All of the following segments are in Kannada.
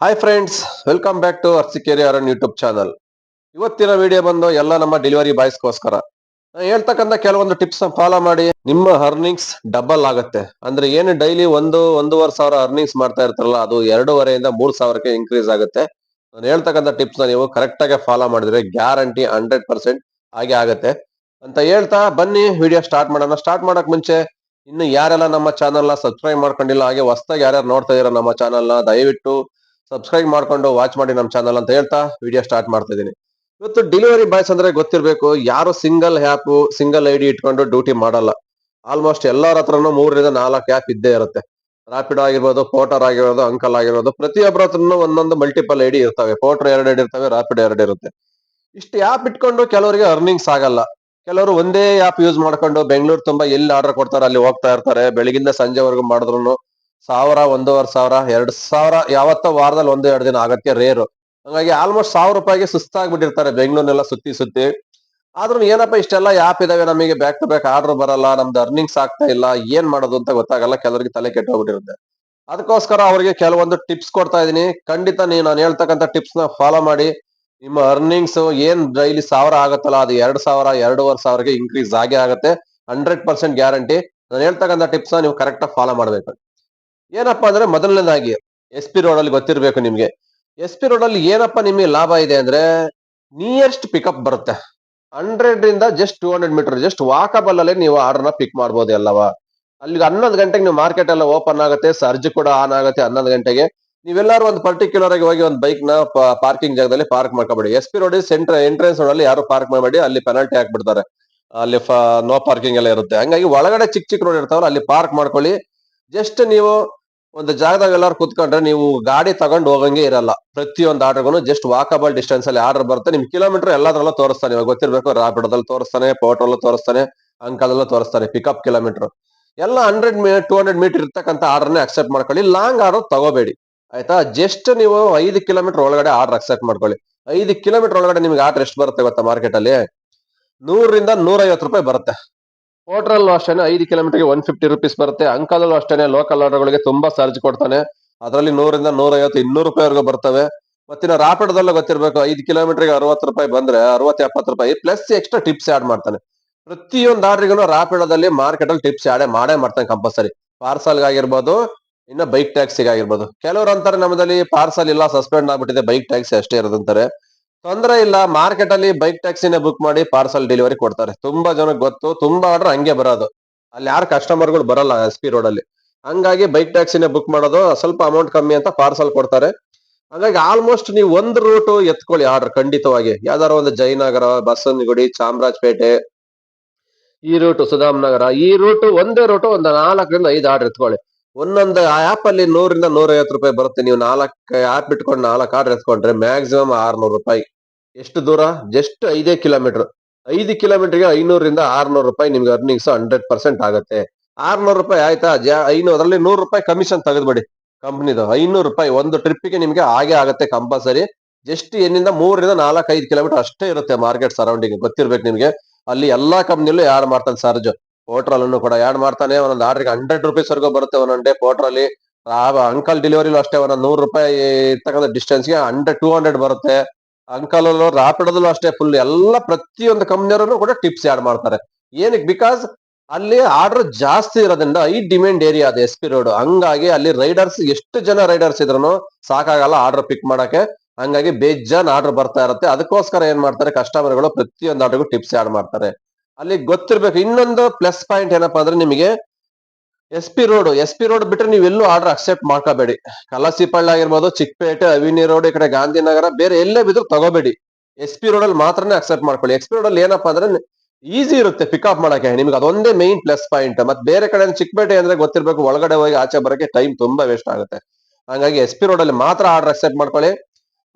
Hi friends welcome back to Arsikere Arun YouTube channel ಇವತ್ತಿನ ವಿಡಿಯೋ ಬಂದು ಎಲ್ಲ ನಮ್ಮ ಡೆಲಿವರಿ ಬಾಯ್ಸ್ಗೋಸ್ಕರ ನಾನು ಹೇಳ್ತಕ್ಕಂಥ ಕೆಲವೊಂದು ಟಿಪ್ಸ್ ಫಾಲೋ ಮಾಡಿ, ನಿಮ್ಮ ಅರ್ನಿಂಗ್ಸ್ ಡಬಲ್ ಆಗುತ್ತೆ. ಅಂದ್ರೆ ಏನು ಡೈಲಿ ಒಂದು, ಒಂದೂವರೆ ಸಾವಿರ ಅರ್ನಿಂಗ್ಸ್ ಮಾಡ್ತಾ ಇರ್ತಾರಲ್ಲ, ಅದು ಎರಡೂವರೆಯಿಂದ ಮೂರು ಸಾವಿರಕ್ಕೆ ಇನ್ಕ್ರೀಸ್ ಆಗುತ್ತೆ. ನಾನು ಹೇಳ್ತಕ್ಕಂಥ ಟಿಪ್ಸ್ ನೀವು ಕರೆಕ್ಟ್ ಆಗಿ ಫಾಲೋ ಮಾಡಿದ್ರೆ ಗ್ಯಾರಂಟಿ ಹಂಡ್ರೆಡ್ ಪರ್ಸೆಂಟ್ ಹಾಗೆ ಆಗುತ್ತೆ. ಅಂತ ಹೇಳ್ತಾ ಬನ್ನಿ ವಿಡಿಯೋ ಸ್ಟಾರ್ಟ್ ಮಾಡೋಣ. ಸ್ಟಾರ್ಟ್ ಮಾಡಕ್ ಮುಂಚೆ, ಇನ್ನು ಯಾರೆಲ್ಲ ನಮ್ಮ ಚಾನಲ್ನ ಸಬ್ಸ್ಕ್ರೈಬ್ ಮಾಡ್ಕೊಂಡಿಲ್ಲ, ಹಾಗೆ ಹೊಸದಾಗಿ ಯಾರ್ಯಾರು ನೋಡ್ತಾ ಇದ್ದೀರಾ ನಮ್ಮ ಚಾನಲ್ನ ದಯವಿಟ್ಟು ಸಬ್ಸ್ಕ್ರೈಬ್ ಮಾಡ್ಕೊಂಡು ವಾಚ್ ಮಾಡಿ ನಮ್ಮ ಚಾನಲ್ ಅಂತ ಹೇಳ್ತಾ ವಿಡಿಯೋ ಸ್ಟಾರ್ಟ್ ಮಾಡ್ತಾ ಇದ್ದೀನಿ. ಇವತ್ತು ಡೆಲಿವರಿ ಬಾಯ್ಸ್ ಅಂದ್ರೆ ಗೊತ್ತಿರಬೇಕು, ಯಾರು ಸಿಂಗಲ್ ಆ್ಯಪ್ ಸಿಂಗಲ್ ಐಡಿ ಇಟ್ಕೊಂಡು ಡ್ಯೂಟಿ ಮಾಡಲ್ಲ. ಆಲ್ಮೋಸ್ಟ್ ಎಲ್ಲರ ಹತ್ರನೂ ಮೂರರಿಂದ ನಾಲ್ಕು ಆ್ಯಪ್ ಇದ್ದೇ ಇರುತ್ತೆ. ರಾಪಿಡ್ ಆಗಿರ್ಬೋದು ಪೋಟರ್ ಆಗಿರ್ಬೋದು ಅಂಕಲ್ ಆಗಿರ್ಬೋದು ಪ್ರತಿಯೊಬ್ಬರ ಹತ್ರನೂ ಒಂದೊಂದು ಮಲ್ಟಿಪಲ್ ಐ ಡಿ ಇರ್ತವೆ. ಪೋಟರ್ ಎರಡು ಐಡಿ ಇರ್ತವೆ ರಾಪಿಡ್ ಎರಡು ಇರುತ್ತೆ. ಇಷ್ಟು ಆ್ಯಪ್ ಇಟ್ಕೊಂಡು ಕೆಲವರಿಗೆ ಅರ್ನಿಂಗ್ಸ್ ಆಗಲ್ಲ. ಕೆಲವರು ಒಂದೇ ಆ್ಯಪ್ ಯೂಸ್ ಮಾಡ್ಕೊಂಡು ಬೆಂಗಳೂರು ತುಂಬಾ ಎಲ್ಲಿ ಆರ್ಡರ್ ಕೊಡ್ತಾರೆ, ಅಲ್ಲಿ ಹೋಗ್ತಾ ಇರ್ತಾರೆ. ಬೆಳಗಿಂದ ಸಂಜೆವರೆಗೂ ಮಾಡಿದ್ರು ಸಾವಿರ, ಒಂದೂವರೆ ಸಾವಿರ, ಎರಡ್ ಸಾವಿರ, ಯಾವತ್ತೋ ವಾರದಲ್ಲಿ ಒಂದು, ಎರಡು ದಿನ ಆಗತ್ತೆ ರೇರು ಹಂಗಾಗಿ ಆಲ್ಮೋಸ್ಟ್ ಸಾವಿರ ರೂಪಾಯಿಗೆ ಸುಸ್ತಾಗ್ಬಿಟ್ಟಿರ್ತಾರೆ ಬೆಂಗಳೂರ್ನೆಲ್ಲ ಸುತ್ತಿ ಸುತ್ತಿ. ಆದ್ರೂ ಏನಪ್ಪ ಇಷ್ಟೆಲ್ಲ ಆ್ಯಪ್ ಇದಾವೆ ನಮಗೆ ಬ್ಯಾಕ್ ಟು ಬ್ಯಾಕ್ ಆರ್ಡರ್ ಬರಲ್ಲ, ನಮ್ದು ಅರ್ನಿಂಗ್ಸ್ ಆಗ್ತಾ ಇಲ್ಲ, ಏನ್ ಮಾಡೋದು ಅಂತ ಗೊತ್ತಾಗಲ್ಲ, ಕೆಲವರಿಗೆ ತಲೆ ಕೆಟ್ಟೋಗ್ಬಿಟ್ಟಿರುತ್ತೆ ಅದಕ್ಕೋಸ್ಕರ ಅವರಿಗೆ ಕೆಲವೊಂದು ಟಿಪ್ಸ್ ಕೊಡ್ತಾ ಇದೀನಿ ಖಂಡಿತ ನೀವು ನಾನು ಹೇಳ್ತಕ್ಕಂಥ ಟಿಪ್ಸ್ನ ಫಾಲೋ ಮಾಡಿ. ನಿಮ್ಮ ಅರ್ನಿಂಗ್ಸ್ ಏನ್ ಡೈಲಿ ಸಾವಿರ ಆಗುತ್ತಲ್ಲ, ಅದು ಎರಡ್ ಸಾವಿರ, ಎರಡೂವರೆ ಸಾವಿರಗೆ ಇನ್ಕ್ರೀಸ್ ಆಗೇ ಆಗುತ್ತೆ. ಹಂಡ್ರೆಡ್ ಪರ್ಸೆಂಟ್ ಗ್ಯಾರಂಟಿ ನಾನು ಹೇಳ್ತಕ್ಕಂಥ ಟಿಪ್ಸ್ ನೀವು ಕರೆಕ್ಟ್ ಆಗಿ ಫಾಲೋ ಮಾಡ್ಬೇಕು. ಏನಪ್ಪಾ ಅಂದ್ರೆ ಮೊದಲನೇದಾಗಿ ಎಸ್ ಪಿ ರೋಡ್ ಅಲ್ಲಿ ಗೊತ್ತಿರ್ಬೇಕು ನಿಮ್ಗೆ. ಎಸ್ ಪಿ ರೋಡ್ ಅಲ್ಲಿ ಏನಪ್ಪಾ ನಿಮಗೆ ಲಾಭ ಇದೆ ಅಂದ್ರೆ ನಿಯರೆಸ್ಟ್ ಪಿಕಪ್ ಬರುತ್ತೆ. ಹಂಡ್ರೆಡ್ ಇಂದ just two hundred metre just walkable ಅಲ್ಲಿ ನೀವು ಆರ್ಡರ್ನ ಪಿಕ್ ಮಾಡ್ಬೋದು ಎಲ್ಲವ. ಅಲ್ಲಿ ಹನ್ನೊಂದು ಗಂಟೆಗೆ ನೀವು ಮಾರ್ಕೆಟ್ ಎಲ್ಲ ಓಪನ್ ಆಗುತ್ತೆ ಸರ್ಜ್ ಕೂಡ ಆನ್ ಆಗುತ್ತೆ ಹನ್ನೊಂದು ಗಂಟೆಗೆ. ನೀವೆಲ್ಲರೂ ಒಂದು ಪರ್ಟಿಕ್ಯುಲರ್ ಆಗಿ ಹೋಗಿ ಒಂದು ಬೈಕ್ನ ಪಾರ್ಕಿಂಗ್ ಜಾಗದಲ್ಲಿ park ಮಾಡ್ಕೊಬೇಡಿ. S P road centre entrance road ಅಲ್ಲಿ ಯಾರು ಪಾರ್ಕ್ ಮಾಡಬೇಡಿ, ಅಲ್ಲಿ ಪೆನಾಲ್ಟಿ ಹಾಕ್ಬಿಡ್ತಾರೆ. ಅಲ್ಲಿ ನೋ ಪಾರ್ಕಿಂಗ್ ಎಲ್ಲ ಇರುತ್ತೆ. ಹಂಗಾಗಿ ಒಳಗಡೆ ಚಿಕ್ಕ ಚಿಕ್ಕ ರೋಡ್ ಇರ್ತಾವಲ್ಲ, ಅಲ್ಲಿ ಪಾರ್ಕ್ ಮಾಡ್ಕೊಳ್ಳಿ. ಜಸ್ಟ್ ನೀವು ಒಂದು ಜಾಗದಾಗ ಎಲ್ಲಾರು ಕುತ್ಕೊಂಡ್ರೆ ನೀವು ಗಾಡಿ ತಗೊಂಡು ಹೋಗಂಗೆ ಇರಲ್ಲ. ಪ್ರತಿಯೊಂದು ಆರ್ಡರ್ಗೂ ಜಸ್ಟ್ ವಾಕಬಲ್ ಡಿಸ್ಟೆನ್ಸ್ ಅಲ್ಲಿ ಆರ್ಡರ್ ಬರುತ್ತೆ. ನಿಮ್ ಕಿಲೋಮೀಟರ್ ಎಲ್ಲದ್ರಲ್ಲ ತೋರಿಸ್ತಾನೆ. ಇವಾಗ ಗೊತ್ತಿರ್ಬೇಕು ರಾಪಿಡದಲ್ಲಿ ತೋರಿಸ್ತಾನೆ ಪೋರ್ಟಲ್ ತೋರಿಸ್ತಾನೆ ಅಂಕದಲ್ಲ ತೋರಿಸ್ತಾನೆ ಪಿಕಪ್ ಕಿಲೋಮೀಟರ್ ಎಲ್ಲ ಹಂಡ್ರೆಡ್ ಮೀ ಟೂ ಹಂಡ್ರೆಡ್ ಮೀಟರ್ ಇರ್ತಕ್ಕಂಥ ಆರ್ಡರ್ನೇ ಅಕ್ಸೆಪ್ಟ್ ಮಾಡ್ಕೊಳ್ಳಿ. ಲಾಂಗ್ ಆರ್ಡರ್ ತಗೋಬೇಡಿ. ಆಯ್ತಾ? ಜಸ್ಟ್ ನೀವು ಐದು ಕಿಲೋಮೀಟರ್ ಒಳಗಡೆ ಆರ್ಡರ್ ಅಕ್ಸೆಪ್ಟ್ ಮಾಡ್ಕೊಳ್ಳಿ. ಐದು ಕಿಲೋಮೀಟರ್ ಒಳಗಡೆ ನಿಮ್ಗೆ ಆರ್ಡರ್ ಎಷ್ಟು ಬರುತ್ತೆ ಗೊತ್ತಾ ಮಾರ್ಕೆಟ್ ಅಲ್ಲಿ? ನೂರರಿಂದ ನೂರೈವತ್ತು ರೂಪಾಯಿ ಬರುತ್ತೆ. ಹೋಟ್ರಲ್ಲೂ ಅಷ್ಟೇ ಐದು ಕಿಲೋಮೀಟರ್ಗೆ ಒನ್ ಫಿಫ್ಟಿ ರುಪೀಸ್ ಬರುತ್ತೆ. ಅಂಕಲಲ್ಲೂ ಅಷ್ಟೇ ಲೋಕಲ್ ಆರ್ಡರ್ಗಳಿಗೆ ತುಂಬಾ ಚಾರ್ಜ್ ಕೊಡ್ತಾನೆ. ಅದರಲ್ಲಿ ನೂರಿಂದ ನೂರೈವತ್ತು, ಇನ್ನೂರು ರೂಪಾಯಿವರೆಗೂ ಬರ್ತವೆ. ಮತ್ತಿನ ರಾಪಿಡದಲ್ಲೂ ಗೊತ್ತಿರಬೇಕು, ಐದು ಕಿಲೋಮೀಟರ್ಗೆ ಅರವತ್ತು ರೂಪಾಯಿ ಬಂದ್ರೆ ಅರವತ್ತು, ಎಪ್ಪತ್ತು ರೂಪಾಯಿ ಪ್ಲಸ್ ಎಕ್ಸ್ಟ್ರಾ ಟಿಪ್ಸ್ ಆಡ್ ಮಾಡ್ತಾನೆ. ಪ್ರತಿಯೊಂದು ಆರ್ಡ್ರಿಗೂ ರಾಪಿಡದಲ್ಲಿ ಮಾರ್ಕೆಟ್ ಅಲ್ಲಿ ಟಿಪ್ಸ್ ಆಡೇ ಮಾಡೇ ಮಾಡ್ತಾನೆ ಕಂಪಲ್ಸರಿ ಪಾರ್ಸಲ್ ಆಗಿರ್ಬೋದು ಇನ್ನ ಬೈಕ್ ಟ್ಯಾಕ್ಸಿಗಾಗಿರ್ಬೋದು ಕೆಲವರು ಅಂತಾರೆ ನಮ್ಮದಲ್ಲಿ ಪಾರ್ಸಲ್ ಇಲ್ಲ ಸಸ್ಪೆಂಡ್ ಆಗ್ಬಿಟ್ಟಿದೆ ಬೈಕ್ ಟ್ಯಾಕ್ಸಿ ಅಷ್ಟೇ ಇರೋದಂತಾರೆ. ತೊಂದರೆ ಇಲ್ಲ ಮಾರ್ಕೆಟ್ ಅಲ್ಲಿ ಬೈಕ್ ಟ್ಯಾಕ್ಸಿನೇ ಬುಕ್ ಮಾಡಿ ಪಾರ್ಸಲ್ ಡೆಲಿವರಿ ಕೊಡ್ತಾರೆ. ತುಂಬಾ ಜನಕ್ಕೆ ಗೊತ್ತು, ತುಂಬಾ ಆರ್ಡರ್ ಹಂಗೆ ಬರೋದು. ಅಲ್ಲಿ ಯಾರು ಕಸ್ಟಮರ್ಗಳು ಬರಲ್ಲ ಎಸ್ ಪಿ ರೋಡ್ ಅಲ್ಲಿ. ಹಂಗಾಗಿ ಬೈಕ್ ಟ್ಯಾಕ್ಸಿನೇ ಬುಕ್ ಮಾಡೋದು, ಸ್ವಲ್ಪ ಅಮೌಂಟ್ ಕಮ್ಮಿ ಅಂತ ಪಾರ್ಸಲ್ ಕೊಡ್ತಾರೆ. ಹಾಗಾಗಿ ಆಲ್ಮೋಸ್ಟ್ ನೀವು ಒಂದು ರೂಟ್ ಎತ್ಕೊಳ್ಳಿ ಆರ್ಡರ್ ಖಂಡಿತವಾಗಿ. ಯಾವ್ದಾರ ಒಂದು ಜಯನಗರ, ಬಸವನಗುಡಿ, ಚಾಮರಾಜಪೇಟೆ, ಈ ರೂಟ್ ಸುಧಾಮ್ ನಗರ ಈ ರೂಟ್ ಒಂದೇ ರೂಟ್ ಒಂದು ನಾಲ್ಕರಿಂದ ಐದು ಆರ್ಡರ್ ಎತ್ಕೊಳ್ಳಿ. ಒಂದೊಂದು ಆಪ್ ಅಲ್ಲಿ ನೂರಿಂದ ನೂರೈವತ್ತು ರೂಪಾಯಿ ಬರುತ್ತೆ. ನೀವು ನಾಲ್ಕು ಆಪ್ ಇಟ್ಕೊಂಡು ನಾಲ್ಕು ಆರ್ಡರ್ ಎತ್ಕೊಂಡ್ರೆ ಮ್ಯಾಕ್ಸಿಮಮ್ ಆರ್ನೂರು ರೂಪಾಯಿ. ಎಷ್ಟು ದೂರ? ಜಸ್ಟ್ ಐದೇ ಕಿಲೋಮೀಟರ್. ಐದು ಕಿಲೋಮೀಟರ್ಗೆ ಐನೂರಿಂದ ಆರ್ನೂರು ರೂಪಾಯಿ ನಿಮ್ಗೆ ಅರ್ನಿಂಗ್ಸ್ ಹಂಡ್ರೆಡ್ ಪರ್ಸೆಂಟ್ ಆಗುತ್ತೆ. ಆರ್ನೂರು ರೂಪಾಯಿ ಆಯ್ತಾ? ಜ ಐನೂರು ಅದರಲ್ಲಿ ನೂರು ರೂಪಾಯಿ ಕಮಿಷನ್ ತೆಗೆದ್ಬಿಡಿ ಕಂಪ್ನಿದು ಐನೂರು ರೂಪಾಯಿ ಒಂದು ಟ್ರಿಪ್ಗೆ ನಿಮ್ಗೆ ಹಾಗೆ ಆಗುತ್ತೆ ಕಂಪಲ್ಸರಿ ಜಸ್ಟ್ ಏನಿಂದ ಮೂರರಿಂದ ನಾಲ್ಕು ಐದು ಕಿಲೋಮೀಟರ್ ಅಷ್ಟೇ ಇರುತ್ತೆ ಮಾರ್ಕೆಟ್ ಸರೌಂಡಿಂಗ್ ಗೊತ್ತಿರ್ಬೇಕು ನಿಮ್ಗೆ? ಅಲ್ಲಿ ಎಲ್ಲಾ ಕಂಪ್ನಿಲೂ ಯಾರ್ ಮಾಡ್ತಾನೆ ಸರ್ಜು. ಪೋಟ್ರಲ್ ಅನ್ನು ಕೂಡ ಯಾಡ್ ಮಾಡ್ತಾನೆ. ಒಂದೊಂದು ಆರ್ಡ್ರಿಗೆ ಹಂಡ್ರೆಡ್ ರುಪೀಸ್ ವರ್ಗೂ ಬರುತ್ತೆ ಡೇ ಪೋಟ್ರಲ್ಲಿ. ಅಂಕಲ್ ಡೆಲಿವರಿಲೂ ಅಷ್ಟೇ ಒಂದೊಂದು ನೂರು ರೂಪಾಯಿ ಇರ್ತಕ್ಕಂಥ ಡಿಸ್ಟೆನ್ಸ್ಗೆ ಹಂಡ್ರೆಡ್ ಟೂ ಹಂಡ್ರೆಡ್ ಬರುತ್ತೆ. ಅಂಕಲ್ ರಾಪಿಡದಲ್ಲೂ ಅಷ್ಟೇ ಫುಲ್ ಎಲ್ಲ ಪ್ರತಿಯೊಂದು ಕಂಪ್ನಿಯವರು ಕೂಡ ಟಿಪ್ಸ್ ಆಡ್ ಮಾಡ್ತಾರೆ. ಏನಕ್ಕೆ? ಬಿಕಾಸ್ ಅಲ್ಲಿ ಆರ್ಡರ್ ಜಾಸ್ತಿ ಇರೋದ್ರಿಂದ ಈ ಡಿಮ್ಯಾಂಡ್ ಏರಿಯಾ ಅದು ಎಸ್ ಪಿ ರೋಡ್ ಹಂಗಾಗಿ ಅಲ್ಲಿ ರೈಡರ್ಸ್ ಎಷ್ಟು ಜನ ರೈಡರ್ಸ್ ಇದ್ರು ಸಾಕಾಗಲ್ಲ ಆರ್ಡರ್ ಪಿಕ್ ಮಾಡಕ್ಕೆ. ಹಂಗಾಗಿ ಬೇಜಾನ್ ಆರ್ಡರ್ ಬರ್ತಾ ಇರುತ್ತೆ. ಅದಕ್ಕೋಸ್ಕರ ಏನ್ ಮಾಡ್ತಾರೆ? ಕಸ್ಟಮರ್ಗಳು ಪ್ರತಿಯೊಂದು ಆರ್ಡರ್ಗೂ ಟಿಪ್ಸ್ ಆಡ್ ಮಾಡ್ತಾರೆ. ಅಲ್ಲಿ ಗೊತ್ತಿರ್ಬೇಕು. ಇನ್ನೊಂದು ಪ್ಲಸ್ ಪಾಯಿಂಟ್ ಏನಪ್ಪಾ ಅಂದ್ರೆ ನಿಮಗೆ S P road S P road ಬಿಟ್ರೆ ನೀವು ಎಲ್ಲೂ ಆರ್ಡರ್ ಅಕ್ಸೆಪ್ಟ್ ಮಾಡ್ಕೋಬೇಡಿ. ಕಲಸಿಪಳ್ಳ ಆಗಿರ್ಬೋದು, ಚಿಕ್ಕಪೇಟೆ ಅವಿನಿ ರೋಡ್ ಈ ಕಡೆ ಗಾಂಧಿನಗರ, ಬೇರೆ ಎಲ್ಲೇ ಬಿದ್ರು ತಗೋಬೇಡಿ. ಎಸ್ ಪಿ ರೋಡ್ ಅಲ್ಲಿ ಮಾತ್ರನೇ ಅಕ್ಸೆಪ್ಟ್ ಮಾಡ್ಕೊಳ್ಳಿ. ಎಸ್ ಪಿ ರೋಡ್ ಅಲ್ಲಿ ಏನಪ್ಪಾ ಅಂದ್ರೆ ಈಸಿ ಇರುತ್ತೆ ಪಿಕಪ್ ಮಾಡೋಕೆ ನಿಮ್ಗೆ ಅದೊಂದೇ ಮೈನ್ ಪ್ಲಸ್ ಪಾಯಿಂಟ್ ಮತ್ತೆ ಬೇರೆ ಕಡೆ ಚಿಕ್ಕಪೇಟೆ ಅಂದ್ರೆ ಗೊತ್ತಿರಬೇಕು, ಒಳಗಡೆ ಹೋಗಿ ಆಚೆ ಬರಕ್ಕೆ ಟೈಮ್ ತುಂಬಾ ವೇಸ್ಟ್ ಆಗುತ್ತೆ. ಹಂಗಾಗಿ ಎಸ್ ಪಿ ರೋಡ್ ಅಲ್ಲಿ ಮಾತ್ರ ಆರ್ಡರ್ ಅಕ್ಸೆಪ್ಟ್ ಮಾಡ್ಕೊಳ್ಳಿ.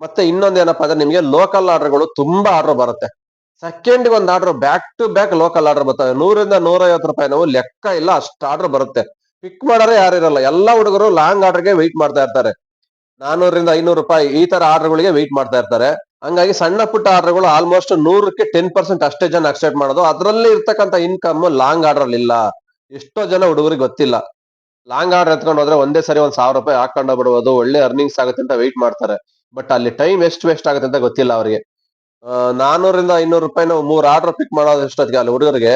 ಮತ್ತೆ ಇನ್ನೊಂದು ಏನಪ್ಪಾ ಅಂದ್ರೆ ನಿಮಗೆ ಲೋಕಲ್ ಆರ್ಡರ್ಗಳು ತುಂಬಾ ಆರ್ಡರ್ ಬರುತ್ತೆ. ಸೆಕೆಂಡ್ ಒಂದು order back to back local order ಬರ್ತವೆ. ನೂರಿಂದ ನೂರೈವತ್ತು ರೂಪಾಯಿ ನಾವು ಲೆಕ್ಕ ಇಲ್ಲ, ಅಷ್ಟು ಆರ್ಡರ್ ಬರುತ್ತೆ. ಪಿಕ್ ಮಾಡೋರೇ ಯಾರು ಇರಲ್ಲ. ಎಲ್ಲಾ ಹುಡುಗರು ಲಾಂಗ್ ಆರ್ಡರ್ಗೆ ವೆಯ್ಟ್ ಮಾಡ್ತಾ ಇರ್ತಾರೆ. ನಾನೂರಿಂದ ಐನೂರು ರೂಪಾಯಿ ಈ ತರ ಆರ್ಡರ್ಗಳಿಗೆ ವೆಯ್ಟ್ ಮಾಡ್ತಾ ಇರ್ತಾರೆ. ಹಂಗಾಗಿ ಸಣ್ಣ ಪುಟ್ಟ ಆರ್ಡರ್ಗಳು ಆಲ್ಮೋಸ್ಟ್ ನೂರಕ್ಕೆ ಟೆನ್ ಪರ್ಸೆಂಟ್ ಅಷ್ಟೇ ಜನ ಅಕ್ಸೆಪ್ಟ್ ಮಾಡೋದು. ಅದರಲ್ಲಿ ಇರ್ತಕ್ಕಂಥ ಇನ್ಕಮ್ ಲಾಂಗ್ ಆರ್ಡರ್ ಇಲ್ಲ. ಎಷ್ಟೋ ಜನ ಹುಡುಗರಿಗೆ ಗೊತ್ತಿಲ್ಲ. ಲಾಂಗ್ ಆರ್ಡರ್ ಎತ್ಕೊಂಡು ಹೋದ್ರೆ ಒಂದೇ ಸರಿ ಒಂದ್ ಸಾವಿರ ರೂಪಾಯಿ ಹಾಕೊಂಡು ಬಿಡ್ಬೋದು ಒಳ್ಳೆ ಅರ್ನಿಂಗ್ಸ್ ಆಗುತ್ತೆ ಅಂತ ವೆಯ್ಟ್ ಮಾಡ್ತಾರೆ. ಬಟ್ ಅಲ್ಲಿ ಟೈಮ್ ಎಷ್ಟು ವೇಸ್ಟ್ ಆಗುತ್ತೆ ಅಂತ ಗೊತ್ತಿಲ್ಲ ಅವರಿಗೆ. ನಾನೂರಿಂದ ಐನೂರು ರೂಪಾಯಿ ನಾವು ಮೂರ್ ಆರ್ಡರ್ ಪಿಕ್ ಮಾಡೋದು ಎಷ್ಟೊತ್ತಿಗೆ? ಅಲ್ಲಿ ಹುಡುಗರಿಗೆ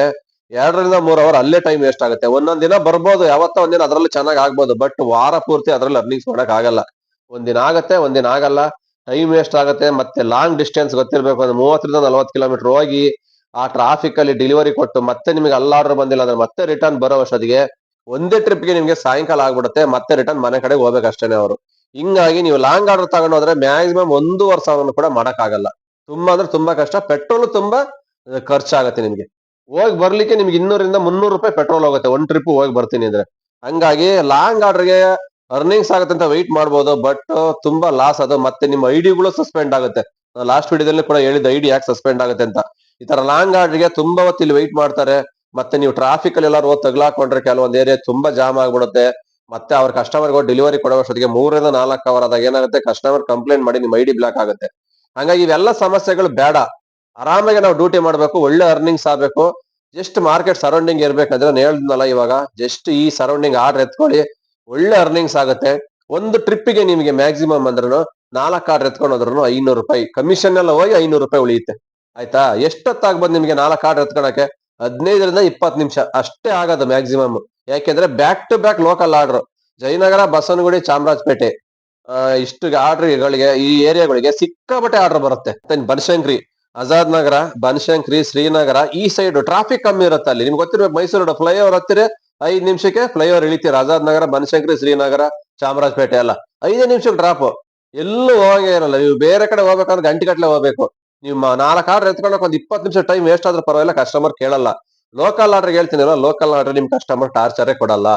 ಎರಡರಿಂದ ಮೂರ್ ಅವರ್ ಅಲ್ಲೇ ಟೈಮ್ ವೇಸ್ಟ್ ಆಗುತ್ತೆ. ಒಂದೊಂದ್ ದಿನ ಬರ್ಬೋದು, ಯಾವತ್ತೋ ಒಂದಿನ ಅದರಲ್ಲಿ ಚೆನ್ನಾಗಿ ಆಗ್ಬೋದು ಬಟ್ ವಾರ ಪೂರ್ತಿ ಅದ್ರಲ್ಲಿ ಅರ್ನಿಂಗ್ಸ್ ಮಾಡಕ್ ಆಗಲ್ಲ. ಒಂದಿನ ಆಗತ್ತೆ ಒಂದಿನ ಆಗಲ್ಲ. ಟೈಮ್ ವೇಸ್ಟ್ ಆಗುತ್ತೆ, ಮತ್ತೆ ಲಾಂಗ್ ಡಿಸ್ಟೆನ್ಸ್ ಗೊತ್ತಿರ್ಬೇಕು ಅಂದ್ರೆ ಮೂವತ್ತರಿಂದ ನಲ್ವತ್ತು ಕಿಲೋಮೀಟರ್ ಹೋಗಿ ಆ ಟ್ರಾಫಿಕ್ ಅಲ್ಲಿ ಡೆಲಿವರಿ ಕೊಟ್ಟು ಮತ್ತೆ ನಿಮಗೆ ಅಲ್ಲ ಆರ್ಡರ್ ಬಂದಿಲ್ಲ ಅಂದ್ರೆ ಮತ್ತೆ ರಿಟರ್ನ್ ಬರೋ ಅಷ್ಟೊತ್ತಿಗೆ ಒಂದೇ ಟ್ರಿಪ್ಗೆ ನಿಮ್ಗೆ ಸಾಯಂಕಾಲ ಆಗ್ಬಿಡುತ್ತೆ, ಮತ್ತೆ ರಿಟರ್ನ್ ಮನೆ ಕಡೆಗೆ ಹೋಗ್ಬೇಕಷ್ಟೇನೆ ಅವರು. ಹಿಂಗಾಗಿ ನೀವು ಲಾಂಗ್ ಆರ್ಡರ್ ತಗೊಂಡು ಹೋದ್ರೆ ಮ್ಯಾಕ್ಸಿಮಮ್ ಒಂದೂವರೆ ಸಾವಿರ ಕೂಡ ಮಾಡಕ್ ಆಗಲ್ಲ. ತುಂಬಾ ಅಂದ್ರೆ ತುಂಬಾ ಕಷ್ಟ. ಪೆಟ್ರೋಲ್ ತುಂಬಾ ಖರ್ಚಾಗತ್ತೆ ನಿಮ್ಗೆ. ಹೋಗಿ ಬರ್ಲಿಕ್ಕೆ ನಿಮ್ಗೆ ಇನ್ನೂರಿಂದ ಮುನ್ನೂರು ರೂಪಾಯಿ ಪೆಟ್ರೋಲ್ ಹೋಗುತ್ತೆ. ಒಂದ್ ಟ್ರಿಪ್ ಹೋಗಿ ಬರ್ತೀನಿ ಅಂದ್ರೆ. ಹಂಗಾಗಿ ಲಾಂಗ್ ಆರ್ಡರ್ಗೆ ಅರ್ನಿಂಗ್ಸ್ ಆಗುತ್ತೆ ಅಂತ ವೆಯ್ಟ್ ಮಾಡ್ಬೋದು ಬಟ್ ತುಂಬಾ ಲಾಸ್ ಅದು. ಮತ್ತೆ ನಿಮ್ಮ ಐಡಿಗಳು ಸಸ್ಪೆಂಡ್ ಆಗುತ್ತೆ. ಲಾಸ್ಟ್ ವಿಡಿಯೋದಲ್ಲಿ ಕೂಡ ಹೇಳಿದ ಐಡಿ ಯಾಕೆ ಸಸ್ಪೆಂಡ್ ಆಗುತ್ತೆ ಅಂತ. ಈ ತರ ಲಾಂಗ್ ಆರ್ಡರ್ಗೆ ತುಂಬಾ ಹೊತ್ತು ಇಲ್ಲಿ ವೆಯ್ಟ್ ಮಾಡ್ತಾರೆ. ಮತ್ತೆ ನೀವು ಟ್ರಾಫಿಕ್ ಅಲ್ಲಿ ಎಲ್ಲಾರು ತಗ್ಲಾಕೊಂಡ್ರೆ ಕೆಲವೊಂದು ಏರಿಯಾ ತುಂಬಾ ಜಾಮ್ ಆಗ್ಬಿಡುತ್ತೆ. ಮತ್ತೆ ಅವ್ರ ಕಸ್ಟಮರ್ ಡೆಲಿವರಿ ಕೊಡೋ ಅಷ್ಟೊತ್ತಿಗೆ ಮೂರರಿಂದ ನಾಲ್ಕು ಅವರ್ ಆದಾಗ ಏನಾಗುತ್ತೆ? ಕಸ್ಟಮರ್ ಕಂಪ್ಲೇಂಟ್ ಮಾಡಿ ನಿಮ್ ಐಡಿ ಬ್ಲಾಕ್ ಆಗುತ್ತೆ. ಹಂಗಾಗಿ ಇವೆಲ್ಲ ಸಮಸ್ಯೆಗಳು ಬೇಡ. ಆರಾಮಾಗಿ ನಾವು ಡ್ಯೂಟಿ ಮಾಡಬೇಕು, ಒಳ್ಳೆ ಅರ್ನಿಂಗ್ಸ್ ಆಗ್ಬೇಕು. ಜಸ್ಟ್ ಮಾರ್ಕೆಟ್ ಸರೌಂಡಿಂಗ್ ಇರ್ಬೇಕಂದ್ರೆ ನಾನು ಹೇಳಿದ್ನಲ್ಲ ಇವಾಗ ಜಸ್ಟ್ ಈ ಸರೌಂಡಿಂಗ್ ಆರ್ಡರ್ ಎತ್ಕೊಳ್ಳಿ, ಒಳ್ಳೆ ಅರ್ನಿಂಗ್ಸ್ ಆಗುತ್ತೆ. ಒಂದು ಟ್ರಿಪ್ಪಿಗೆ ನಿಮಗೆ ಮ್ಯಾಕ್ಸಿಮಮ್ ಅಂದ್ರೂ ನಾಲ್ಕು ಆರ್ಡರ್ ಎತ್ಕೊಂಡು ಹೋದ್ರು ಐನೂರು ರೂಪಾಯಿ. ಕಮಿಷನ್ ಎಲ್ಲ ಹೋಗಿ ಐನೂರು ರೂಪಾಯಿ ಉಳಿಯುತ್ತೆ. ಆಯ್ತಾ? ಎಷ್ಟೊತ್ತಾಗ್ಬೋದು ನಿಮಗೆ ನಾಲ್ಕು ಆರ್ಡರ್ ಎತ್ಕೊಳಕ್ಕೆ? ಹದಿನೈದರಿಂದ ಇಪ್ಪತ್ತು ನಿಮಿಷ. ಅಷ್ಟೇ ಆಗೋದು ಮ್ಯಾಕ್ಸಿಮಮ್ ಯಾಕೆಂದ್ರೆ back to back local order Jayanagar, Basavanagudi, Chamarajpet. ಇಷ್ಟು ಆರ್ಡರ್ಗಳಿಗೆ ಈ ಏರಿಯಾಗಳಿಗೆ ಸಿಕ್ಕಾಪಟ್ಟೆ ಆರ್ಡರ್ ಬರುತ್ತೆ. ಬನಶಂಕರಿ, ಆಜಾದ್ ನಗರ, ಬನಶಂಕರಿ, ಶ್ರೀನಗರ, ಈ ಸೈಡ್ ಟ್ರಾಫಿಕ್ ಕಮ್ಮಿ ಇರುತ್ತೆ ಅಲ್ಲಿ. ನಿಮ್ಗೆ ಗೊತ್ತಿರ್ಬೇಕು ಮೈಸೂರು ಫ್ಲೈಓವರ್ ಹತ್ತಿರ ಐದ್ ನಿಮಿಷಕ್ಕೆ ಫ್ಲೈಓವರ್ ಇಳಿತೀರ. ಆಜಾದ್ ನಗರ, ಬನಶಂಕರಿ, ಶ್ರೀನಗರ, ಚಾಮರಾಜಪೇಟೆ ಎಲ್ಲ. ಐದೇ ನಿಮಿಷಕ್ಕೆ ಡ್ರಾಪ್ ಎಲ್ಲೂ ಹೋಗಂಗೆ ಇರಲ್ಲ. ನೀವು ಬೇರೆ ಕಡೆ ಹೋಗ್ಬೇಕಂದ್ರೆ ಗಂಟೆ ಗಟ್ಟಲೆ ಹೋಗ್ಬೇಕು. ನೀವು ನಾಲ್ಕು ಆರ್ಡರ್ ಎತ್ಕೊಳಕ್ ಒಂದ್ ಇಪ್ಪತ್ತು ನಿಮಿಷ ಟೈಮ್ ವೇಸ್ಟ್ ಆದ್ರೂ ಪರವಾಗಿಲ್ಲ ಕಸ್ಟಮರ್ ಕೇಳಲ್ಲ. ಲೋಕಲ್ ಆರ್ಡರ್ ಹೇಳ್ತೀನಿಲ್ಲ ಲೋಕಲ್ ಆರ್ಡರ್ ನಿಮ್ ಕಸ್ಟಮರ್ ಟಾರ್ಚರೇ ಕೊಡಲ್ಲ.